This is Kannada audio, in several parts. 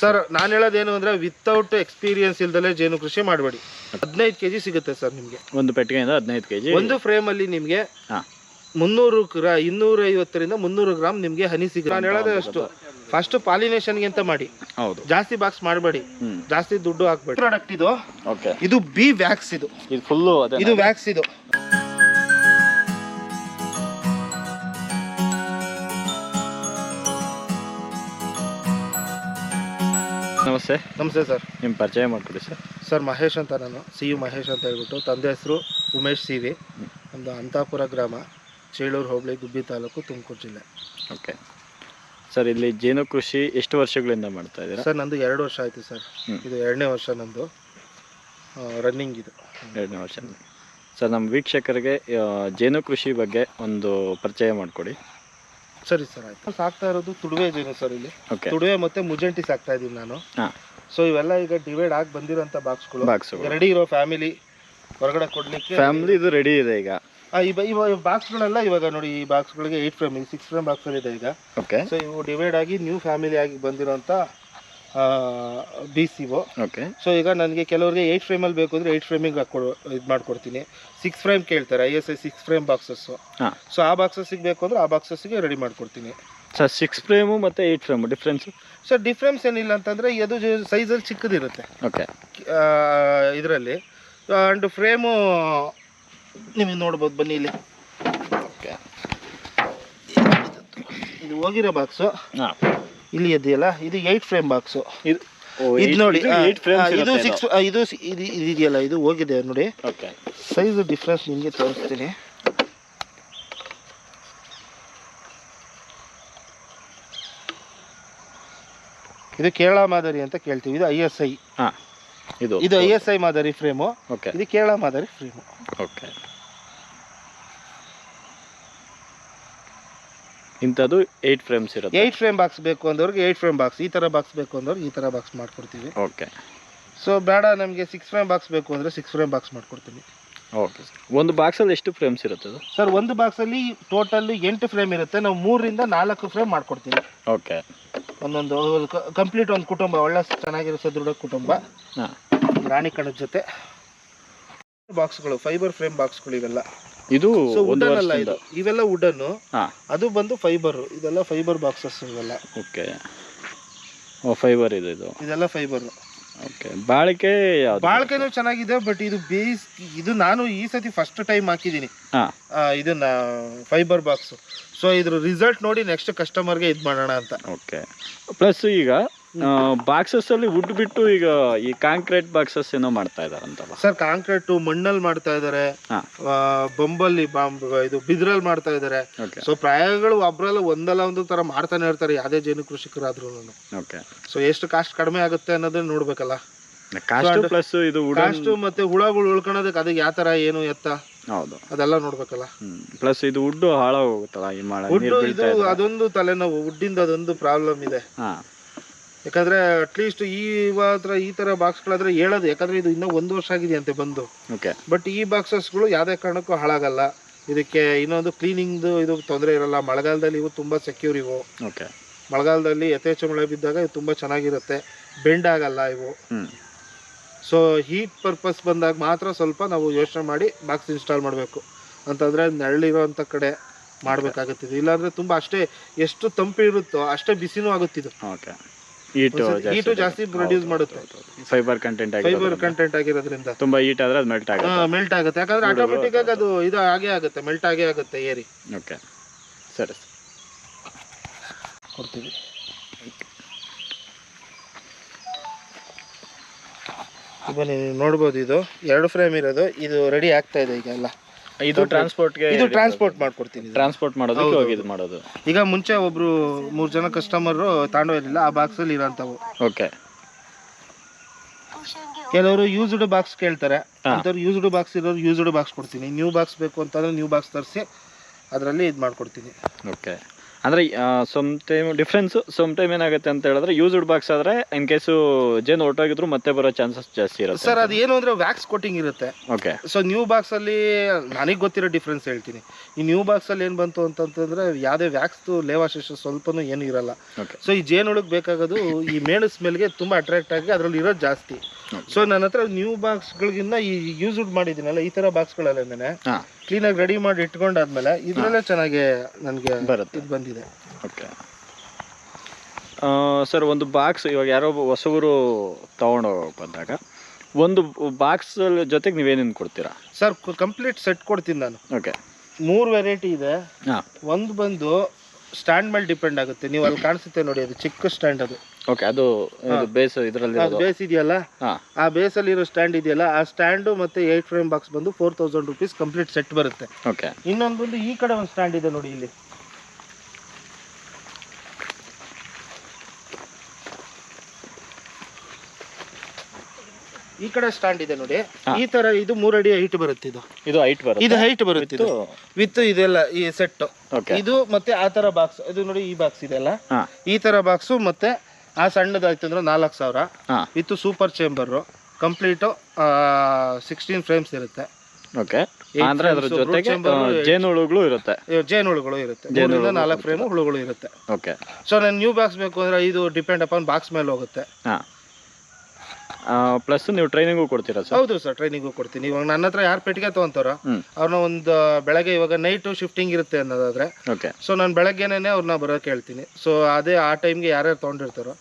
ಸರ್ ನಾನು ಹೇಳೋದೇನು ಅಂದ್ರೆ ವಿತೌಟ್ ಎಕ್ಸ್ಪೀರಿಯನ್ಸ್ ಇಲ್ದಲೇ ಜೇನು ಕೃಷಿ ಮಾಡಬೇಡಿ. ಹದಿನೈದು ಕೆಜಿ ಸಿಗುತ್ತೆ ಸರ್ ನಿಮಗೆ. ಒಂದು ಪೆಟ್ಟಿಗೆಯಿಂದ ಹದಿನೈದು ಕೆಜಿ. ಒಂದು ಫ್ರೇಮ್ ಅಲ್ಲಿ ನಿಮಗೆ ಹಾಂ. ಮುನ್ನೂರು ಗ್ರಾ ಇನ್ನೂರ ಐವತ್ತರಿಂದ ಮುನ್ನೂರು ಗ್ರಾಮ್ ನಿಮಗೆ ಹನಿ ಸಿಗುತ್ತೆ. ನಾನು ಹೇಳೋದೇ ಅಷ್ಟು. ಫಸ್ಟ್ ಪಾಲಿನೇಷನ್ಗೆ ಅಂತ ಮಾಡಿ. ಹೌದು. ಜಾಸ್ತಿ ಬಾಕ್ಸ್ ಮಾಡಬೇಡಿ. ಜಾಸ್ತಿ ದುಡ್ಡು ಹಾಕ್ಬೇಡಿ. ಪ್ರಾಡಕ್ಟ್ ಇದು. ಓಕೆ ಇದು ಬಿ ವ್ಯಾಕ್ಸ್ ಇದು. ಇದು ಫುಲ್ಲು ಅದೇ ಇದು ವ್ಯಾಕ್ಸ್ ಇದು. ನಮಸ್ತೆ. ನಮಸ್ತೆ ಸರ್. ನಿಮ್ಮ ಪರಿಚಯ ಮಾಡಿಕೊಡಿ ಸರ್. ಸರ್ ಮಹೇಶ್ ಅಂತ ನಾನು. ಸಿ ಯು ಮಹೇಶ್ ಅಂತ ಹೇಳ್ಬಿಟ್ಟು ತಂದೆ ಹೆಸರು ಉಮೇಶ್ ಸಿ ವಿ. ನಮ್ಮದು ಅಂತಾಪುರ ಗ್ರಾಮ ಚೇಳೂರು ಹೋಬಳಿ ಗುಬ್ಬಿ ತಾಲೂಕು ತುಮಕೂರು ಜಿಲ್ಲೆ. ಓಕೆ. ಸರ್ ಇಲ್ಲಿ ಜೇನು ಕೃಷಿ ಎಷ್ಟು ವರ್ಷಗಳಿಂದ ಮಾಡ್ತಾ ಇದ್ದೀರಾ? ಸರ್ ನಂದು ಎರಡು ವರ್ಷ ಆಯಿತು ಸರ್. ಇದು ಎರಡನೇ ವರ್ಷ ನಂದು. ರನ್ನಿಂಗ್ ಇದು. ಎರಡನೇ ವರ್ಷ. ಸರ್ ನಮ್ಮ ವೀಕ್ಷಕರಿಗೆ ಜೇನು ಕೃಷಿ ಬಗ್ಗೆ ಒಂದು ಪರಿಚಯ ಮಾಡಿಕೊಡಿ. ಸರಿ ಸರ್ ಆಯ್ತು. ಸಾಕ್ತಾ ಇರೋದು ತುಡುವೆ ಜೇನು ಸರ್ ಇಲ್ಲಿ. ತುಡುವೆ ಮತ್ತೆ ಮುಜಂಟಿ ಸಾಕ್ತಾ ಇದ್ದೀನಿ ನಾನು. ಹಾಂ. ಸೊ ಇವೆಲ್ಲ ಈಗ ಡಿವೈಡ್ ಆಗಿ ಬಂದಿರೋಂಥ ಬಾಕ್ಸ್ಗಳು ಬಾಕ್ಸುಗಳು ರೆಡಿ ಇರೋ ಫ್ಯಾಮಿಲಿ ಹೊರಗಡೆ ಕೊಡ್ಲಿಕ್ಕೆ ಫ್ಯಾಮಿಲಿ ಇದು ರೆಡಿ ಇದೆ ಈಗ. ಆ, ಇವ ಬಾಕ್ಸ್ಗಳೆಲ್ಲ ಇವಾಗ ನೋಡಿ ಈ ಬಾಕ್ಸ್ಗಳಿಗೆ eight frame six frame box ಇದೆ ಈಗ. ಓಕೆ ಸೊ ಇವು ಡಿವೈಡ್ ಆಗಿ ನ್ಯೂ ಫ್ಯಾಮಿಲಿ ಆಗಿ ಬಂದಿರೋಂಥ B C O okay so ಈಗ ನನಗೆ ಕೆಲವರಿಗೆ ಏಯ್ಟ್ ಫ್ರೇಮಲ್ಲಿ ಬೇಕು ಅಂದರೆ ಏಯ್ಟ್ ಫ್ರೇಮಿಂಗ್ ಹಾಕೊಡು ಇದು ಮಾಡ್ಕೊಡ್ತೀನಿ. ಸಿಕ್ಸ್ ಫ್ರೇಮ್ ಕೇಳ್ತಾರೆ I S I six frame boxes ಹಾಂ. ಸೊ ಆ ಬಾಕ್ಸಸ್ಸಿಗೆ ಬೇಕು ಅಂದರೆ ಆ ಬಾಕ್ಸಸ್ಸಿಗೆ ರೆಡಿ ಮಾಡ್ಕೊಡ್ತೀನಿ. ಸರ್ ಸಿಕ್ಸ್ ಫ್ರೇಮು ಮತ್ತು eight frame difference sir difference ಏನಿಲ್ಲ ಅಂತಂದರೆ ಅದು ಸೈಜಲ್ಲಿ ಚಿಕ್ಕದಿರುತ್ತೆ. ಓಕೆ ಇದರಲ್ಲಿ. ಆ್ಯಂಡ್ ಫ್ರೇಮು ನಿಮಗೆ ನೋಡ್ಬೋದು ಬನ್ನಿ ಇಲ್ಲಿ. ಓಕೆ ಇದು ಹೋಗಿರೋ ಬಾಕ್ಸು ಹಾಂ. ಇಲ್ಲಿ ಇದೆಯಲ್ಲ ಇದು ಏಯ್ಟ್ ಫ್ರೇಮ್ ಬಾಕ್ಸು ಇದು ಇದು ನೋಡಿ ಇದು ಸಿಕ್ಸ್ ಇದು ಇದೆಯಲ್ಲ ಇದು ಹೋಗಿದೆ ನೋಡಿ. ಓಕೆ. ಸೈಜ್ ಡಿಫ್ರೆನ್ಸ್ ನಿಮಗೆ ತೋರಿಸ್ತೀನಿ. ಇದು ಕೇರಳ ಮಾದರಿ ಅಂತ ಕೇಳ್ತೀವಿ ಇದು ಐ ಎಸ್ ಐ ಹಾಂ ಇದು. ಇದು ಐ ಎಸ್ ಐ ಮಾದರಿ ಫ್ರೇಮು ಓಕೆ. ಇದು ಕೇರಳ ಮಾದರಿ ಫ್ರೇಮು ಓಕೆ. ಇಂಥದ್ದು ಏಟ್ ಫ್ರೇಮ್ಸ್ ಇರುತ್ತೆ. ಏಯ್ಟ್ ಫ್ರೇಮ್ ಬಾಕ್ಸ್ ಬೇಕು ಅಂದವ್ರಿಗೆ ಏಯ್ಟ್ ಫ್ರೇಮ್ ಬಾಕ್ಸ್ ಈ ಥರ ಬಾಕ್ಸ್ ಬೇಕು ಅಂದವ್ರಿಗೆ ಈ ಥರ ಬಾಕ್ಸ್ ಮಾಡಿಕೊಡ್ತೀವಿ. ಓಕೆ ಸೊ ಬೇಡ ನಮಗೆ ಸಿಕ್ಸ್ ಫ್ರೇಮ್ ಬಾಕ್ಸ್ ಬೇಕು ಅಂದರೆ ಸಿಕ್ಸ್ ಫ್ರೇಮ್ ಬಾಕ್ಸ್ ಮಾಡಿಕೊಡ್ತೀನಿ. ಓಕೆ ಒಂದು ಬಾಕ್ಸಲ್ಲಿ ಎಷ್ಟು ಫ್ರೇಮ್ಸ್ ಇರುತ್ತೆ ಅದು? ಸರ್ ಒಂದು ಬಾಕ್ಸಲ್ಲಿ ಟೋಟಲ್ ಎಂಟು ಫ್ರೇಮ್ ಇರುತ್ತೆ. ನಾವು ಮೂರರಿಂದ ನಾಲ್ಕು ಫ್ರೇಮ್ ಮಾಡ್ಕೊಡ್ತೀವಿ. ಓಕೆ ಒಂದೊಂದು ಕಂಪ್ಲೀಟ್ ಒಂದು ಕುಟುಂಬ ಒಳ್ಳೆ ಚೆನ್ನಾಗಿರೋ ಸದೃಢ ಕುಟುಂಬ. ಹಾಂ. ರಾಣಿ ಕಣದ ಜೊತೆ. ಬಾಕ್ಸ್ಗಳು ಫೈಬರ್ ಫ್ರೇಮ್ ಬಾಕ್ಸ್ಗಳು ಇವೆಲ್ಲ ಇದು ಒಂದು ವುಡನ್ ಇದು. ಇವೆಲ್ಲ ಹಾಂ. ಅದು ಬಂದು ಫೈಬರ್ ಇದೆಲ್ಲ ಫೈಬರ್ ಬಾಕ್ಸಸ್ ಇವೆಲ್ಲ. ಓಕೆ. ಓ ಫೈಬರ್ ಇದೆ ಇದು. ಇದೆಲ್ಲ ಫೈಬರ್ ಓಕೆ. ಬಾಳಿಕೆ ಬಾಳಿಕೆನೂ ಚೆನ್ನಾಗಿದೆ ಬಟ್ ಇದು ಬೇಸ್ ಇದು ನಾನು ಈ ಸತಿ ಫಸ್ಟ್ ಟೈಮ್ ಹಾಕಿದ್ದೀನಿ. ಹಾಂ. ಇದನ್ನ ಫೈಬರ್ ಬಾಕ್ಸ್ ಸೊ ಇದ್ರ ರಿಸಲ್ಟ್ ನೋಡಿ ನೆಕ್ಸ್ಟ್ ಕಸ್ಟಮರ್ಗೆ ಇದು ಮಾಡೋಣ ಅಂತ. ಓಕೆ. ಪ್ಲಸ್ ಈಗ ಬಾಕ್ಸಸ್ಸಲ್ಲಿ ವುಡ್ ಬಿಟ್ಟು ಈಗ ಈ ಕಾಂಕ್ರೀಟ್ ಬಾಕ್ಸಸ್ ಏನೋ ಮಾಡ್ತಾ ಇದಾರಂತಲ್ಲ ಸರ್ ಕಾಂಕ್ರೀಟ್ ಮಣ್ಣಲ್ಲಿ ಮಾಡ್ತಾ ಇದ್ದಾರೆ ಹಾಂ. ಬೊಂಬಲ್ಲಿ ಬಾಂಬ್ ಇದು ಬಿದ್ರಲ್ಲಿ ಮಾಡ್ತಾ ಇದ್ದಾರೆ ಓಕೆ ಸೊ ಪ್ರಾಯಗಳು ಒಬ್ರಲ್ಲ ಒಂದಲ್ಲ ಒಂದು ತರ ಮಾಡ್ತಾನೆ ಇರ್ತಾರೆ ಯಾವುದೇ ಜೇನು ಕೃಷಿಕರಾದ್ರೂ ಓಕೆ ಸೊ ಎಷ್ಟು ಕಾಸ್ಟ್ ಕಡಿಮೆ ಆಗುತ್ತೆ ಅನ್ನೋದನ್ನ ನೋಡ್ಬೇಕಲ್ಲ. ಕಾಸ್ಟ್ ಪ್ಲಸ್ ಇದು ಕಾಸ್ಟ್ ಮತ್ತೆ ಹುಳಗಳು ಉಳ್ಕೊಳೋದಕ್ಕೆ ಅದಕ್ಕೆ ಯಾವ ತರ ಏನು ಎತ್ತ? ಹೌದು. ಅದೆಲ್ಲ ನೋಡ್ಬೇಕಲ್ಲ. ಪ್ಲಸ್ ಇದು ವುಡ್ ಹಾಳಾಗೋಗುತ್ತಲ್ಲ ಈ ಮಾಡ ಇದ್ರೆ. ಅದೊಂದು ತಲೆನೋವು ವುಡ್ಡಿಂದ ಅದೊಂದು ಪ್ರಾಬ್ಲಮ್ ಇದೆ. ಹಾ. ಯಾಕಂದ್ರೆ ಅಟ್ಲೀಸ್ಟ್ ಈ ಹತ್ರ ಈ ತರ ಬಾಕ್ಸ್ಗಳಾದ್ರೆ ಹೇಳೋದು ಯಾಕಂದ್ರೆ ಇದು ಇನ್ನೂ ಒಂದು ವರ್ಷ ಆಗಿದೆ ಅಂತೆ ಬಂದು. ಓಕೆ ಬಟ್ ಈ ಬಾಕ್ಸಸ್ಗಳು ಯಾವುದೇ ಕಾರಣಕ್ಕೂ ಹಾಳಾಗಲ್ಲ. ಇದಕ್ಕೆ ಇನ್ನೊಂದು ಕ್ಲೀನಿಂಗ್ದು ಇದು ತೊಂದರೆ ಇರಲ್ಲ. ಮಳೆಗಾಲದಲ್ಲಿ ಇವು ತುಂಬ ಸೆಕ್ಯೂರ್ ಇವು. ಓಕೆ ಮಳೆಗಾಲದಲ್ಲಿ ಯಥೇಚ್ಛ ಮಳೆ ಬಿದ್ದಾಗ ಇದು ತುಂಬ ಚೆನ್ನಾಗಿರುತ್ತೆ. ಬೆಂಡ್ ಆಗಲ್ಲ ಇವು. ಸೊ ಹೀಟ್ ಪರ್ಪಸ್ ಬಂದಾಗ ಮಾತ್ರ ಸ್ವಲ್ಪ ನಾವು ಯೋಚನೆ ಮಾಡಿ ಬಾಕ್ಸ್ ಇನ್ಸ್ಟಾಲ್ ಮಾಡಬೇಕು. ಅಂತಂದರೆ ನೆರಳಿರೋಂಥ ಕಡೆ ಮಾಡಬೇಕಾಗುತ್ತಿದೆ. ಇಲ್ಲಾಂದರೆ ತುಂಬ ಅಷ್ಟೇ ಎಷ್ಟು ತಂಪಿರುತ್ತೋ ಅಷ್ಟೇ ಬಿಸಿನೂ ಆಗುತ್ತಿದ್ದು ಓಕೆ ಹೀಟು ಹೀಟು ಜಾಸ್ತಿ ಪ್ರೊಡ್ಯೂಸ್ ಮಾಡುತ್ತೆ. ಫೈಬರ್ ಕಂಟೆಂಟ್ ಫೈಬರ್ ಕಂಟೆಂಟ್ ಆಗಿರೋದ್ರಿಂದ. ತುಂಬಾ ಹೀಟ್ ಆದ್ರೆ ಅದು ಮೆಲ್ಟ್ ಆಗುತ್ತೆ. ಮೆಲ್ಟ್ ಆಗುತ್ತೆ. ಯಾಕಂದ್ರೆ ಆಟೋಮೆಟಿಕ್ ಆಗಿ ಅದು ಇದು ಆಗೇ ಆಗುತ್ತೆ ಮೆಲ್ಟ್ ಆಗೇ ಆಗುತ್ತೆ ಏರಿ. ಓಕೆ ಸರಿ ಕೊಡ್ತೀವಿ. ನೀವು ನೋಡ್ಬೋದು ಇದು. ಎರಡು ಫ್ರೇಮ್ ಇರೋದು. ಇದು ರೆಡಿ ಆಗ್ತಾ ಇದೆ ಈಗ ಎಲ್ಲ. ಇದು ಟ್ರಾನ್ಸ್ಪೋರ್ಟ್ಗೆ ಇದು ಟ್ರಾನ್ಸ್ಪೋರ್ಟ್ ಮಾಡ್ಕೊಡ್ತೀನಿ ಟ್ರಾನ್ಸ್ಪೋರ್ಟ್ ಮಾಡೋದಕ್ಕೆ ಹೋಗಿ ಇದು ಮಾಡೋದು. ಈಗ ಮುಂಚೆ ಒಬ್ರು ಮೂರು ಜನ ಕಸ್ಟಮರ್ ತಾಂಡೋ ಇರಲಿಲ್ಲ ಆ ಬಾಕ್ಸಲ್ಲಿ ಇರೋಂಥವು. ಓಕೆ ಕೆಲವರು ಯೂಸ್ಡ್ ಬಾಕ್ಸ್ ಕೇಳ್ತಾರೆ. ಅಂಥವ್ರು ಯೂಸ್ಡ್ ಬಾಕ್ಸ್ ಇರೋರು ಯೂಸ್ಡ್ ಬಾಕ್ಸ್ ಕೊಡ್ತೀನಿ. ನ್ಯೂ ಬಾಕ್ಸ್ ಬೇಕು ಅಂತಂದ್ರೆ ನ್ಯೂ ಬಾಕ್ಸ್ ತರಿಸಿ ಅದರಲ್ಲಿ ಇದು ಮಾಡ್ಕೊಡ್ತೀನಿ. ಓಕೆ ಅಂದ್ರೆ some time difference some time ಏನಾಗುತ್ತೆ ಅಂತ ಹೇಳಿದ್ರೆ ಯೂಸ್ಡ್ ಬಾಕ್ಸ್ ಆದರೆ ಇನ್ ಕೇಸು ಜೇನು ಹೊರಟೋಗಿದ್ರು ಮತ್ತೆ ಬರೋ ಚಾನ್ಸಸ್ ಜಾಸ್ತಿ ಇರುತ್ತೆ ಸರ್ ಅದು ಏನು ಅಂದರೆ ವ್ಯಾಕ್ಸ್ ಕೋಟಿಂಗ್ ಇರುತ್ತೆ. ಓಕೆ ಸೊ ನ್ಯೂ ಬಾಕ್ಸಲ್ಲಿ ನನಗೆ ಗೊತ್ತಿರೋ ಡಿಫ್ರೆನ್ಸ್ ಹೇಳ್ತೀನಿ. ಈ ನ್ಯೂ ಬಾಕ್ಸಲ್ಲಿ ಏನು ಬಂತು ಅಂತಂತಂದರೆ ಯಾವುದೇ ವ್ಯಾಕ್ಸ್ ಲೇವಾಶೇಷ ಸ್ವಲ್ಪನೂ ಏನು ಇರಲ್ಲ. ಸೊ ಈ ಜೇನುಳಗ್ ಬೇಕಾಗೋದು ಈ ಮೇಣ ಸ್ಮೆಲ್ಗೆ ತುಂಬ ಅಟ್ರಾಕ್ಟ್ ಆಗಿ ಅದರಲ್ಲಿ ಇರೋದು ಜಾಸ್ತಿ. ಸೊ ನನ್ನ ಹತ್ರ ನ್ಯೂ ಬಾಕ್ಸ್ಗಳಿಗಿಂತ ಈ ಯೂಸ್ಡ್ ಮಾಡಿದ್ದೀನಲ್ಲ ಈ ಥರ ಬಾಕ್ಸ್ಗಳಲ್ಲೇನೆ ಕ್ಲೀನಾಗಿ ರೆಡಿ ಮಾಡಿ ಇಟ್ಕೊಂಡಾದ್ಮೇಲೆ ಇದರಲ್ಲೇ ಚೆನ್ನಾಗಿ ನನಗೆ ಬರುತ್ತೆ. ಇದು ಬಂದಿದೆ. ಓಕೆ ಸರ್ ಒಂದು ಬಾಕ್ಸ್ ಇವಾಗ ಯಾರೋ ಹೊಸಗರು ತೊಗೊಂಡು ಬಂದಾಗ ಒಂದು ಬಾಕ್ಸ್ ಜೊತೆಗೆ ನೀವೇನೇನು ಕೊಡ್ತೀರಾ? ಸರ್ ಕಂಪ್ಲೀಟ್ ಸೆಟ್ ಕೊಡ್ತೀನಿ ನಾನು. ಓಕೆ ಮೂರು ವೆರೈಟಿ ಇದೆ. ಹಾಂ. ಒಂದು ಬಂದು ಸ್ಟ್ಯಾಂಡ್ ಮೇಲೆ ಡಿಪೆಂಡ್ ಆಗುತ್ತೆ. ನೀವು ಅಲ್ಲಿ ಕಾಣಿಸುತ್ತೆ ನೋಡಿ ಅದು ಚಿಕ್ಕ ಸ್ಟ್ಯಾಂಡ್ ಅದು. ಓಕೆ ಅದು ಬೇಸ್ ಇದರಲ್ಲಿ ಅದು ಬೇಸ್ ಇದೆಯಲ್ಲ? ಆ ಬೇಸಲ್ಲಿ ಇರೋ ಸ್ಟ್ಯಾಂಡ್ ಇದೆಯಲ್ಲ ಆ ಸ್ಟ್ಯಾಂಡ್ ಮತ್ತೆ ಏಟ್ ಫ್ರೇಮ್ ಬಾಕ್ಸ್ ಬಂದು four thousand rupees complete set ಬರುತ್ತೆ. ಓಕೆ ಇನ್ನೊಂದು ಬಂದು ಈ ಕಡೆ ಒಂದು ಸ್ಟ್ಯಾಂಡ್ ಇದೆ ನೋಡಿ ಇಲ್ಲಿ. ಈ ಕಡೆ ಸ್ಟ್ಯಾಂಡ್ ಇದೆ ನೋಡಿ. ಈ ತರ ಇದು ಮೂರಡಿ ಹೈಟ್ ಬರುತ್ತೆ ಇದು. ಇದು ಹೈಟ್ ಬರುತ್ತೆ. ಇದು ಹೈಟ್ ಬರುತ್ತೆ ಇದು. ವಿತ್ ಇದೆಲ್ಲ ಈ ಸೆಟ್ ಇದು ಮತ್ತೆ ಆ ತರ ಬಾಕ್ಸ್ ಇದು ನೋಡಿ ಈ ಬಾಕ್ಸ್ ಇದೆಲ್ಲ ಈ ತರ ಬಾಕ್ಸು ಮತ್ತೆ ಆ ಸಣ್ಣದಾಯ್ತು ಅಂದ್ರೆ ನಾಲ್ಕು ಸಾವಿರ. ಇತ್ತು with super chamber. Complete sixteen frames ಇರುತ್ತೆ. ಓಕೆ. ಅಂದ್ರೆ ಅದ್ರ ಜೊತೆಗೆ ಜೇನುಹುಳುಗಳು ಇರುತ್ತೆ. ಇವ್ ಜೇನುಹುಳುಗಳು ಇರುತ್ತೆ. ಮೂರಿಂದ ನಾಲ್ಕು ಫ್ರೇಮ್ ಹುಳುಗಳು ಇರುತ್ತೆ. ಓಕೆ. ಸೊ ನಾನು ನ್ಯೂ ಬಾಕ್ಸ್ ಬೇಕು ಅಂದ್ರೆ ಇದು ಡಿಪೆಂಡ್ ಅಪಾನ್ ಬಾಕ್ಸ್ ಮೇಲೆ ಹೋಗುತ್ತೆ. ಹಾಂ. ಪ್ಲಸ್ ನೀವು ಟ್ರೈನಿಂಗು ಕೊಡ್ತೀರಾ ಸರ್ ಹೌದು ಸರ್ ಟ್ರೈನಿಂಗು ಕೊಡ್ತೀನಿ. ಇವಾಗ ನನ್ನ ಹತ್ರ ಯಾರು ಪೆಟ್ಟಿಗೆ ತೊಗೊಂತಾರೋ. ಅವ್ರನ್ನ ಒಂದು ಬೆಳಗ್ಗೆ ಇವಾಗ ನೈಟ್ ಶಿಫ್ಟಿಂಗ್ ಇರುತ್ತೆ ಅನ್ನೋದಾದ್ರೆ ಓಕೆ ಸೊ ನಾನು ಬೆಳಗ್ಗೆನೇ ಅವ್ರನ್ನ ಬರೋಕೆ ಹೇಳ್ತೀನಿ. ಸೊ ಅದೇ ಆ ಟೈಮ್ಗೆ ಯಾರ್ಯಾರು ತೊಗೊಂಡಿರ್ತಾರೋ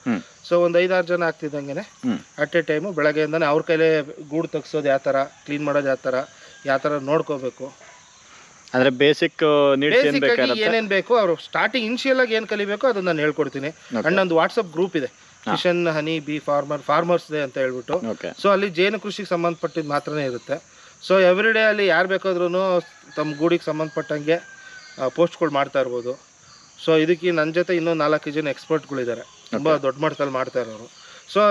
ಸೊ ಒಂದು ಐದಾರು ಜನ ಆಗ್ತಿದ್ದಂಗೆ ಅಟ್ ಎ ಟೈಮು ಬೆಳಗ್ಗೆಯಿಂದನೇ ಅವ್ರ ಕೈಲೇ ಗೂಡು ತೆಗ್ಸೋದು ಯಾವ ಥರ ಕ್ಲೀನ್ ಮಾಡೋದು ಯಾವ ಥರ ಯಾವ ಥರ ನೋಡ್ಕೋಬೇಕು ಅಂದ್ರೆ ಬೇಸಿಕ್ ಏನೇನು ಬೇಕು ಅವರು ಸ್ಟಾರ್ಟಿಂಗ್ ಇನಿಷಿಯಲ್ ಆಗಿ ಏನು ಕಲಿಬೇಕು ಅದನ್ನ ನಾನು ಹೇಳ್ಕೊಡ್ತೀನಿ. ಅಂಡ್ ಅಣ್ಣಂದು ವಾಟ್ಸಪ್ ಗ್ರೂಪ್ ಇದೆ. Kisan honey bee farmer farmers day ಅಂತ ಹೇಳ್ಬಿಟ್ಟು. ಸೊ ಅಲ್ಲಿ ಜೇನು ಕೃಷಿಗೆ ಸಂಬಂಧಪಟ್ಟಿದ್ದು ಮಾತ್ರನೇ ಇರುತ್ತೆ. ಸೊ ಎವ್ರಿ ಡೇ ಅಲ್ಲಿ ಯಾರು ಬೇಕಾದ್ರೂ ತಮ್ಮ ಗೂಡಿಗೆ ಸಂಬಂಧಪಟ್ಟಂಗೆ ಪೋಸ್ಟ್ಗಳು ಮಾಡ್ತಾ ಇರ್ಬೋದು. ಸೊ ಇದಕ್ಕೆ ನನ್ನ ಜೊತೆ ಇನ್ನೂ ನಾಲ್ಕು ಜನ ಎಕ್ಸ್ಪರ್ಟ್ಗಳಿದ್ದಾರೆ ತುಂಬ ದೊಡ್ಡ ಮಟ್ಟದಲ್ಲಿ ಮಾಡ್ತಾ ಇರೋರು. ಸೊ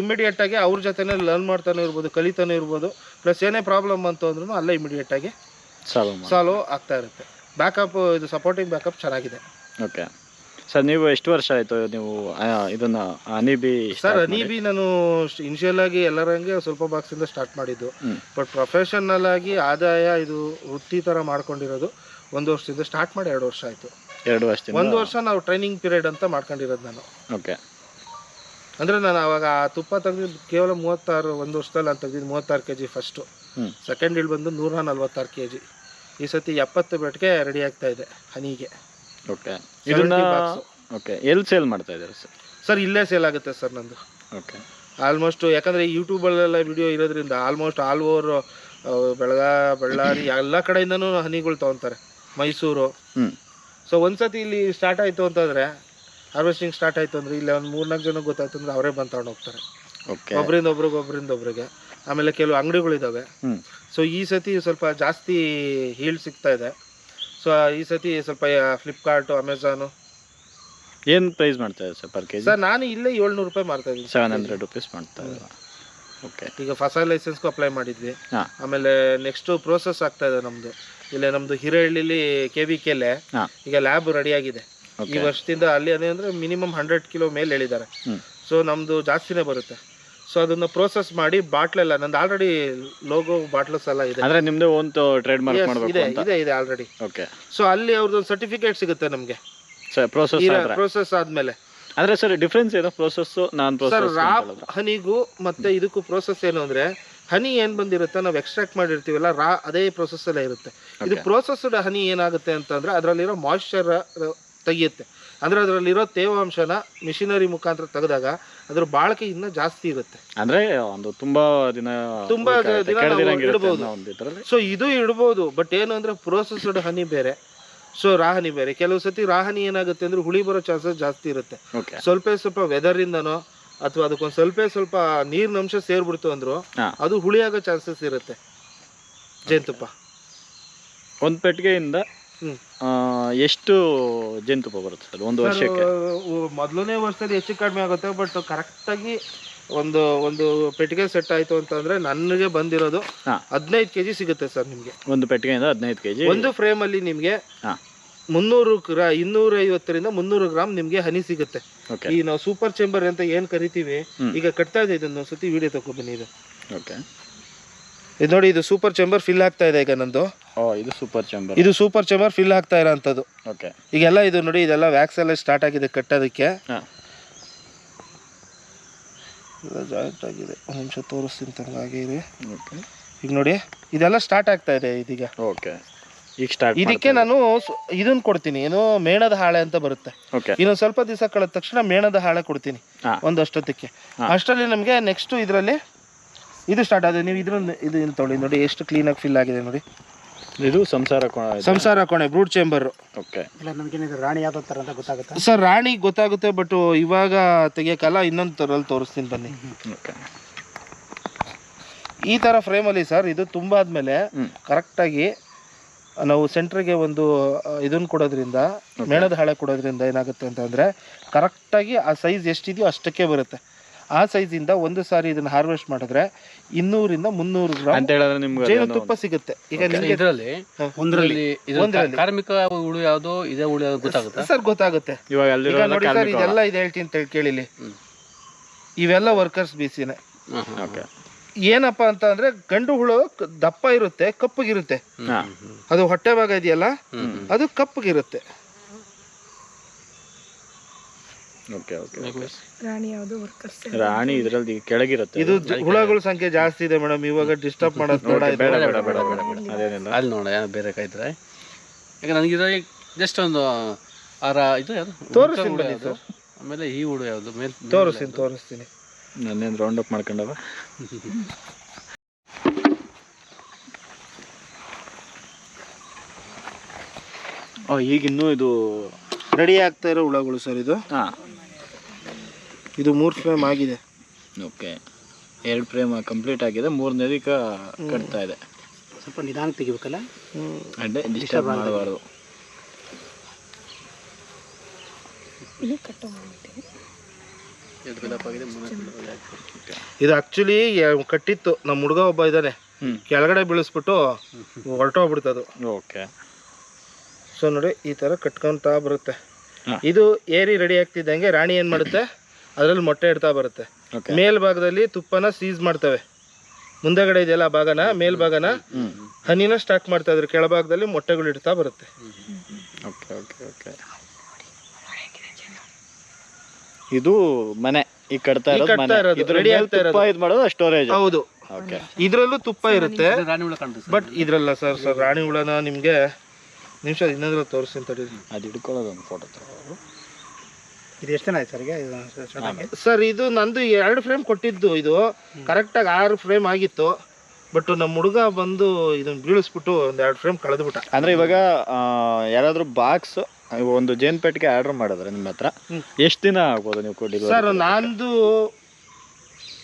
ಇಮಿಡಿಯೇಟಾಗಿ ಅವ್ರ ಜೊತೆನೇ ಲರ್ನ್ ಮಾಡ್ತಾನೆ ಇರ್ಬೋದು ಕಲಿತಾನೆ ಇರ್ಬೋದು. ಪ್ಲಸ್ ಏನೇ ಪ್ರಾಬ್ಲಮ್ ಅಂತ ಅಂದ್ರೂ ಅಲ್ಲೇ ಇಮಿಡಿಯೇಟಾಗಿ ಸಾಲ್ವ್ ಸಾಲ್ವ್ ಆಗ್ತಾ ಇರುತ್ತೆ. ಬ್ಯಾಕಪ್ ಇದು ಸಪೋರ್ಟಿಂಗ್ ಬ್ಯಾಕಪ್ ಚೆನ್ನಾಗಿದೆ. ಓಕೆ. ಸರ್ ನೀವು ಎಷ್ಟು ವರ್ಷ ಆಯ್ತು ನೀವು ಆ, ಇದನ್ನ ಅನಿಬಿ ಸರ್ ಬಿ ನಾನು ಇನಿಷಿಯಲ್ ಆಗಿ ಎಲ್ಲರಂಗೆ ಸ್ವಲ್ಪ ಬಾಕ್ಸ್ ಇಂದ ಸ್ಟಾರ್ಟ್ ಮಾಡಿದ್ದು. ಹ್ಮ್. ಬಟ್ ಪ್ರೊಫೆಷನಲ್ ಆಗಿ ಆದಾಯ ಇದು ವೃತ್ತಿ ತರ ಮಾಡ್ಕೊಂಡಿರೋದು. ಒಂದು ವರ್ಷದಿಂದ ಸ್ಟಾರ್ಟ್ ಮಾಡಿ ಎರಡು ವರ್ಷ ಆಯ್ತು. ಎರಡು ವರ್ಷದಿಂದ? ಒಂದು ವರ್ಷ ನಾವು ಟ್ರೈನಿಂಗ್ ಪೀರಿಯಡ್ ಅಂತ ಮಾಡ್ಕೊಂಡಿರೋದು ನಾನು. ಓಕೆ. ಅಂದ್ರೆ ನಾನು ಅವಾಗ ಆ ತುಪ್ಪ ತೆಗೆದಿದ್ದು ಕೇವಲ ಮೂವತ್ತಾರು ಒಂದು ವರ್ಷದಲ್ಲಿ ನಾನು ತೆಗ್ದಿದ್ದು ಮೂವತ್ತಾರು ಕೆ ಜಿ ಫಸ್ಟು ಹ್ಮ್. ಸೆಕೆಂಡ್ ಇಳ್ ಬಂದು ನೂರ ನಲ್ವತ್ತಾರು ಕೆ ಜಿ ಈ ಸತಿ ಎಪ್ಪತ್ತು ಬೆಟ್ಗೆ ರೆಡಿ ಆಗ್ತಾ ಇದೆ ಹನಿಗೆ. ಓಕೆ ಇದನ್ನ ಓಕೆ ಎಲ್ಲಿ ಸೇಲ್ ಮಾಡ್ತಾ ಇದ್ದಾರೆ ಸರ್? ಸರ್ ಇಲ್ಲೇ ಸೇಲ್ ಆಗುತ್ತೆ ಸರ್ ನಂದು. ಓಕೆ ಆಲ್ಮೋಸ್ಟ್ ಯಾಕಂದರೆ ಯೂಟ್ಯೂಬಲ್ಲೆಲ್ಲ ವಿಡಿಯೋ ಇರೋದ್ರಿಂದ ಆಲ್ಮೋಸ್ಟ್ ಆಲ್ ಓವರ್ ಬೆಳಗಾ ಬಳ್ಳಾರಿ ಎಲ್ಲ ಕಡೆಯಿಂದನೂ ಹನಿಗಳು ತಗೊಂತಾರೆ. ಮೈಸೂರು. ಸೊ ಒಂದ್ಸತಿ ಇಲ್ಲಿ ಸ್ಟಾರ್ಟ್ ಆಯಿತು ಅಂತಂದರೆ ಹಾರ್ವೆಸ್ಟಿಂಗ್ ಸ್ಟಾರ್ಟ್ ಆಯಿತು ಅಂದರೆ ಇಲ್ಲಿ ಒಂದು ಮೂರ್ನಾಲ್ಕು ಜನ ಗೊತ್ತಾಯ್ತು ಅಂದರೆ ಅವರೇ ಬಂದು ತಗೊಂಡು ಹೋಗ್ತಾರೆ. ಒಬ್ಬರಿಂದ ಒಬ್ರಿಗೆ ಒಬ್ಬರಿಂದ ಒಬ್ರಿಗೆ. ಆಮೇಲೆ ಕೆಲವು ಅಂಗಡಿಗಳಿದ್ದಾವೆ ಸೊ ಈ ಸತಿ ಸ್ವಲ್ಪ ಜಾಸ್ತಿ ಹೀಲ್ ಸಿಗ್ತಾ ಇದೆ. ಸೊ ಈ ಸತಿ ಸ್ವಲ್ಪ ಫ್ಲಿಪ್ಕಾರ್ಟು ಅಮೆಝಾನು ಏನು ಪ್ರೈಸ್ ಮಾಡ್ತಾ sir per K G sir ನಾನು ಇಲ್ಲೇ ಏಳ್ನೂರು ರೂಪಾಯಿ ಮಾಡ್ತಾ ಇದ್ದೀನಿ ಸೆವೆನ್ ಹಂಡ್ರೆಡ್ ರುಪೀಸ್ ಮಾಡ್ತಾ ಇದ್ದೀರಾ? ಓಕೆ ಈಗ ಫಸಲ್ ಲೈಸೆನ್ಸ್ಗೂ ಅಪ್ಲೈ ಮಾಡಿದ್ವಿ. ಹಾಂ. ಆಮೇಲೆ ನೆಕ್ಸ್ಟು ಪ್ರೋಸೆಸ್ ಆಗ್ತಾ ಇದೆ ನಮ್ಮದು ಇಲ್ಲೇ ನಮ್ಮದು ಹಿರೇಹಳ್ಳಿಲಿ ಕೆ ವಿ ಕೆಲೆ ಹಾಂ. ಈಗ ಲ್ಯಾಬ್ ರೆಡಿ ಆಗಿದೆ. ಈ ವರ್ಷದಿಂದ ಅಲ್ಲಿ ಅದೇ ಅಂದರೆ ಮಿನಿಮಮ್ ಹಂಡ್ರೆಡ್ ಕಿಲೋ ಮೇಲೆ ಹೇಳಿದ್ದಾರೆ ಸೊ ನಮ್ಮದು ಜಾಸ್ತಿನೇ ಬರುತ್ತೆ. ಸೊ ಅದನ್ನ ಪ್ರೋಸೆಸ್ ಮಾಡಿ ಬಾಟ್ಲೆಲ್ಲ ನಂದು ಆಲ್ರೆಡಿ ಲೋಗೋ ಬಾಟ್ಲಸ್ ಎಲ್ಲ ಇದೆ. ಅಂದ್ರೆ ನಿಮ್ದು ಒಂದು ಟ್ರೇಡ್ ಮಾರ್ಕ್ ಮಾಡಬೇಕು ಇದೆ ಇದೆ ಇದೆ ಆಲ್ರೆಡಿ ಓಕೆ ಸೊ ಅಲ್ಲಿ ಅವ್ರದ್ದು ಸರ್ಟಿಫಿಕೇಟ್ ಸಿಗುತ್ತೆ ನಮಗೆ. ಸರ್ ಪ್ರೋಸೆಸ್ ಪ್ರೋಸೆಸ್ ಆದ್ಮೇಲೆ. ಅಂದ್ರೆ ಸರ್ ಡಿಫ್ರೆನ್ಸ್ ಏನು? ಪ್ರೋಸೆಸ್ ನಾನ್ ಪ್ರೋಸೆಸ್ ರಾ ಹನಿಗೂ ಮತ್ತೆ ಇದಕ್ಕೂ ಪ್ರೋಸೆಸ್ ಏನು ಅಂದ್ರೆ ಹನಿ ಏನ್ ಬಂದಿರುತ್ತೆ ನಾವು ಎಕ್ಸ್ಟ್ರಾಕ್ಟ್ ಮಾಡಿರ್ತೀವಲ್ಲ ರಾ ಅದೇ ಪ್ರೋಸೆಸ್ ಅಲ್ಲೇ ಇರುತ್ತೆ. ಇದು ಪ್ರೋಸೆಸ್ಡ್ ಹನಿ ಏನಾಗುತ್ತೆ ಅಂತಂದ್ರೆ ಅದರಲ್ಲಿರೋ ಮಾಯಿಶ್ಚರ್ ತೆಗಿಯುತ್ತೆ. ಅಂದ್ರೆ ಅದರಲ್ಲಿರೋ ತೇವಾಂಶನ ಮಿಷಿನರಿ ಮುಖಾಂತರ ತೆಗೆದಾಗ ಅದ್ರ ಬಾಳಿಕೆ ಇನ್ನೂ ಜಾಸ್ತಿ ಇರುತ್ತೆ. ಅಂದ್ರೆ ಒಂದು ತುಂಬಾ ದಿನ ತುಂಬಾ ದಿನ ಇಡಬಹುದು ಇಡ್ಬೋದು. ಸೊ ಇದು ಇಡ್ಬೋದು. ಬಟ್ ಏನು ಅಂದ್ರೆ ಪ್ರೋಸೆಸ್ಡ್ ಹನಿ ಬೇರೆ. ಸೊ ರಾಹನಿ ಬೇರೆ. ಕೆಲವು ಸತಿ ರಾಹನಿ ಏನಾಗುತ್ತೆ ಅಂದ್ರೆ ಹುಳಿ ಬರೋ ಚಾನ್ಸಸ್ ಜಾಸ್ತಿ ಇರುತ್ತೆ. ಸ್ವಲ್ಪ ಸ್ವಲ್ಪ ವೆದರ್ ಇಂದನೋ ಅಥವಾ ಅದಕ್ಕೊಂದು ಸ್ವಲ್ಪ ಸ್ವಲ್ಪ ನೀರಿನ ಅಂಶ ಸೇರ್ಬಿಡ್ತು ಅಂದ್ರು ಅದು ಹುಳಿ ಆಗೋ ಚಾನ್ಸಸ್ ಇರುತ್ತೆ. ಜೇನುತುಪ್ಪ. ಒಂದು ಪೆಟ್ಟಿಗೆಯಿಂದ ಎಷ್ಟು ಜೇನುತುಪ್ಪ ಬರುತ್ತೆ ಸರ್? ಒಂದು ವರ್ಷಕ್ಕೆ? ಮೊದಲನೇ ವರ್ಷದಲ್ಲಿ ಹೆಚ್ಚು ಕಡಿಮೆ ಆಗುತ್ತೆ ಬಟ್ ಕರೆಕ್ಟಾಗಿ ಒಂದು ಒಂದು ಪೆಟ್ಟಿಗೆ ಸೆಟ್ ಆಯ್ತು ಅಂತಂದ್ರೆ ನನಗೆ ಬಂದಿರೋದು ಹದಿನೈದು ಕೆಜಿ ಸಿಗುತ್ತೆ ಸರ್ ನಿಮಗೆ. ಒಂದು ಪೆಟ್ಟಿಗೆಯಿಂದ ಹದಿನೈದು ಕೆಜಿ? ಒಂದು ಫ್ರೇಮ್ ಅಲ್ಲಿ ನಿಮಗೆ ಮುನ್ನೂರು ಗ್ರಾ ಇನ್ನೂರ ಐವತ್ತರಿಂದ ಮುನ್ನೂರು ಗ್ರಾಮ್ ನಿಮ್ಗೆ ಹನಿ ಸಿಗುತ್ತೆ. ಈ ನಾವು ಸೂಪರ್ ಚೇಂಬರ್ ಅಂತ ಏನ್ ಕರಿತೀವಿ ಈಗ ಕಟ್ತಾ ಇದೆ ಇದನ್ನು ಒಂದ್ಸತಿ ವಿಡಿಯೋ ತಗೊಬನ್ನಿ ಇದು ಓಕೆ. ಇದು ನೋಡಿ ಇದು ಸೂಪರ್ ಚೇಂಬರ್ ಫಿಲ್ ಆಗ್ತಾ ಇದೆ ಈಗ ನಂದು. ಇದು ಸೂಪರ್ ಚೇಂಬರ್ ಇದು ಸೂಪರ್ ಚೇಂಬರ್ ಫಿಲ್ ಆಗ್ತಾ ಇರೋಂಥದ್ದು. ಓಕೆ ಈಗೆಲ್ಲ ಇದು ನೋಡಿ ಇದೆಲ್ಲ ವ್ಯಾಕ್ಸ್ ಎಲ್ಲ ಸ್ಟಾರ್ಟ್ ಆಗಿದೆ ಕಟ್ಟೋದಕ್ಕೆ. ಜಾಯಿಂಟ್ ಆಗಿದೆ. ಒಂದು ನಿಮಿಷ ತೋರಿಸ್ತೀನಿ ತಂಗಾಗಿ ಓಕೆ ಈಗ ನೋಡಿ ಇದೆಲ್ಲ ಸ್ಟಾರ್ಟ್ ಆಗ್ತಾ ಇದೆ ಇದೀಗ. ಓಕೆ ಈಗ ಸ್ಟಾರ್ಟ್ ಇದಕ್ಕೆ ನಾನು ಇದನ್ನ ಕೊಡ್ತೀನಿ. ಏನು ಮೇಣದ ಹಾಳೆ ಅಂತ ಬರುತ್ತೆ. ಓಕೆ ಇನ್ನೊಂದು ಸ್ವಲ್ಪ ದಿವಸ ಕಳೆದ ತಕ್ಷಣ ಮೇಣದ ಹಾಳೆ ಕೊಡ್ತೀನಿ. ಒಂದಷ್ಟೊತ್ತಿಗೆ ಅಷ್ಟರಲ್ಲಿ ನಮಗೆ ನೆಕ್ಸ್ಟ್ ಇದರಲ್ಲಿ ಇದು ಸ್ಟಾರ್ಟ್ ಆದ್ರೆ ನೀವು ಇದ್ರ ಇದು ಇಲ್ಲಿ ತೊಗೊಳ್ಳಿ ನೋಡಿ ಎಷ್ಟು ಕ್ಲೀನಾಗಿ ಫಿಲ್ ಆಗಿದೆ ನೋಡಿ. ಇದು ಸಂಸಾರ ಕೋಣ ಸಂಸಾರ ಕೋಣೆ ಬ್ರೂಡ್ ಚೇಂಬರ್ ಓಕೆ ಇಲ್ಲ ರಾಣಿ ಯಾವ್ದು ಥರ ಅಂತ ಗೊತ್ತಾಗುತ್ತೆ? ಸರ್ ರಾಣಿ ಗೊತ್ತಾಗುತ್ತೆ ಬಟ್ ಇವಾಗ ತೆಗಿಯಕಲ್ಲ ಇನ್ನೊಂದು ತರಲ್ಲಿ ತೋರಿಸ್ತೀನಿ ಬನ್ನಿ. ಓಕೆ ಈ ಥರ ಫ್ರೇಮಲ್ಲಿ ಸರ್ ಇದು ತುಂಬಾ ಆದಮೇಲೆ ಕರೆಕ್ಟ್ ಕರೆಕ್ಟಾಗಿ ನಾವು ಸೆಂಟ್ರಿಗೆ ಒಂದು ಇದನ್ನ ಕೊಡೋದ್ರಿಂದ ಮೇಣದ ಹಾಳೆ ಕೊಡೋದ್ರಿಂದ ಏನಾಗುತ್ತೆ ಅಂತಂದರೆ ಕರೆಕ್ಟಾಗಿ ಆ ಸೈಜ್ ಎಷ್ಟಿದೆಯೋ ಅಷ್ಟಕ್ಕೆ ಬರುತ್ತೆ. ಆ ಸೈಜಿಂದ ಒಂದು ಸಾರಿ ಇದನ್ನ ಹಾರ್ವೆಸ್ಟ್ ಮಾಡಿದ್ರೆ ಇನ್ನೂರಿಂದ ಮುನ್ನೂರು ಗ್ರಾಮ್ ಅಂತ ಹೇಳಿದ್ರೆ ನಿಮ್ಗೆ ಜೇನು ಅದೇನೋ ತುಪ್ಪ ಸಿಗುತ್ತೆ. ಈಗ ನಿಮಗೆ ಇದರಲ್ಲಿ. ಒಂದರಲ್ಲಿ ಒಂದ್ರಲ್ಲಿ. ಕಾರ್ಮಿಕ ಹುಳು ಯಾವ್ದು ಇದೇ ಹುಳು ಯಾವ್ದು ಗೊತ್ತಾಗುತ್ತೆ? ಸರ್ ಗೊತ್ತಾಗುತ್ತೆ. ಇವಾಗ ಈಗ ಅಲ್ಲಿರೋ ನೋಡಿ ಸರ್ ಇದೆಲ್ಲ ಇದೆ ಹೇಳ್ತೀನಿ ಅಂತ ಹೇಳಿ ಕೇಳಿಲಿ. ಹ್ಮ್. ಇವೆಲ್ಲ ವರ್ಕರ್ಸ್ ಬಿಸಿನೇ ಓಕೆ ಏನಪ್ಪ ಅಂತ ಅಂದ್ರೆ ಗಂಡು ಹುಳು ಕ- ದಪ್ಪ ಇರುತ್ತೆ ಕಪ್ಪಗಿರುತ್ತೆ. ಅದು ಹೊಟ್ಟೆ ಭಾಗ ಇದೆಯಲ್ಲ ಅದು ಕಪ್ಪಗಿರುತ್ತೆ. ಓಕೆ ಓಕೆ ರಾಣಿ ಯಾವುದು ವರ್ಕರ್ಸ್ ರಾಣಿ ಇದ್ರಲ್ಲಿ ಕೆಳಗಿರುತ್ತೆ. ಇದು ಜ- ಹುಳಗಳ ಸಂಖ್ಯೆ ಜಾಸ್ತಿ ಇದೆ ಮೇಡಮ್ ಇವಾಗ ಡಿಸ್ಟರ್ಬ್ ಮಾಡೋದು ಬೇಡ ಬೇಡ ಬೇಡ ಬೇಡ ಬೇಡ. ಬೇಡ ಅದೇನಿಲ್ಲ. ಅಲ್ಲಿ ನೋಡ ಏನೋ ಬೇರೆ ಕಾಯ್ತಾರೆ ಈಗ ನನಗೆ ಜಸ್ಟ್ ಒಂದು ಆರ ಇದು ಯಾವುದು? ತೋರಿಸ್ತೀನಿ ಹುಳು ಬನ್ನಿ ಯಾವ್ದು? ಆಮೇಲೆ ಈ ಹುಡು ಯಾವುದು? ಮೇಲೆ ತೋರಿಸ್ತೀನಿ ತೋರಿಸ್ತೀನಿ. ನನ್ನೇನು ರೌಂಡ್ ಅಪ್ ಮಾಡ್ಕೊಂಡವ? ಓ ಈಗ ಇನ್ನೂ ಇದು ರೆಡಿ ಆಗ್ತಾ ಇರೋ ಹುಳಗಳು ಸರ್ ಇದು. ಹಾಂ. ಇದು ಮೂರು ಫ್ರೇಮ್ ಆಗಿದೆ. ಓಕೆ. ಎರಡು ಫ್ರೇಮ್ ಕಂಪ್ಲೀಟ್ ಆಗಿದೆ ಮೂರನೇದಕ್ಕೆ ಕಟ್ತಾ ಇದೆ. ಸ್ವಲ್ಪ ನಿಧಾನ ತೆಗಿಬೇಕಲ್ಲ? ಅಡ್ಡೆ ಡಿಸ್ಟರ್ಬ್ ಮಾಡಬಾರ್ದು. ಇದು ಆಕ್ಚುಲಿ ಕಟ್ಟಿತ್ತು. ನಮ್ಮ ಹುಡುಗ ಒಬ್ಬ ಇದ್ದಾನೆ. ಕೆಳಗಡೆ ಬೀಳಿಸ್ಬಿಟ್ಟು ಹೊರಟೋಗ್ಬಿಡ್ತದು. ಓಕೆ. ಸೊ ನೋಡಿ ಈ ತರ ಕಟ್ಕೊಂತಾ ಬರುತ್ತೆ. ಇದು ಏರಿ ರೆಡಿ ಆಗ್ತಿದ್ದಂಗೆ ರಾಣಿ ಏನ್ ಮಾಡುತ್ತೆ? ಅದ್ರಲ್ಲಿ ಮೊಟ್ಟೆ ಇಡ್ತಾ ಬರುತ್ತೆ. ಮೇಲ್ಭಾಗದಲ್ಲಿ ತುಪ್ಪನ ಸೀಸ್ ಮಾಡ್ತವೆ. ಮುಂದೆಗಡೆ ಇದೆಯಲ್ಲ ಭಾಗನ ಮೇಲ್ಭಾಗನ? ಹನಿನ ಸ್ಟಾಕ್ ಮಾಡ್ತಾ ಇದ್ರೆ. ಕೆಳಭಾಗದಲ್ಲಿ ಮೊಟ್ಟೆಗಳು ಇಡ್ತಾ ಬರುತ್ತೆ. ಓಕೆ ಓಕೆ ಓಕೆ ಇದು ಮನೆ. ಈ ಕಟ್ತಾ ಇರೋದು ಸ್ಟೋರೇಜ್ ಹೌದು. ಓಕೆ ಇದ್ರಲ್ಲೂ ತುಪ್ಪ ಇರುತ್ತೆ. ಬಟ್ ಇದ್ರಲ್ಲ ಸರ್ ಸರ್ ರಾಣಿ ಹುಳನ ನಿಮ್ಗೆ ನಿಮಿಷ ಇನ್ನೊಂದ್ರ ತೋರಿಸ್ತೀನಿ ತಡೀರಿ ಅದು ಹಿಡ್ಕೊಳ್ಳೋದು ಒಂದು ಫೋಟೋ ತಗೋದು ಇದು ಎಷ್ಟು ಜನ ಆಯ್ತು ಸರ್ ಈಗ ಸರ್ ಇದು ನಂದು ಎರಡು ಫ್ರೇಮ್ ಕೊಟ್ಟಿದ್ದು ಇದು. ಕರೆಕ್ಟಾಗಿ ಆರು ಫ್ರೇಮ್ ಆಗಿತ್ತು. ಬಟ್ ನಮ್ಮ ಹುಡುಗ ಬಂದು ಇದನ್ನ ಬೀಳಿಸ್ಬಿಟ್ಟು ಒಂದು ಎರಡು ಫ್ರೇಮ್ ಕಳೆದ್ಬಿಟ್ಟ. ಅಂದ್ರೆ ಇವಾಗ ಆ, ಯಾರಾದ್ರೂ ಬಾಕ್ಸ್ ಒಂದು ಜೇನ್ ಪೆಟ್ಟಿಗೆ ಆರ್ಡರ್ ಮಾಡಿದ್ರೆ ನಿಮ್ಮ ಹತ್ರ ಎಷ್ಟು ದಿನ ಆಗ್ಬೋದು ನೀವು ಕೊಟ್ಟಿದ್ದು ಸರ್ ನಂದು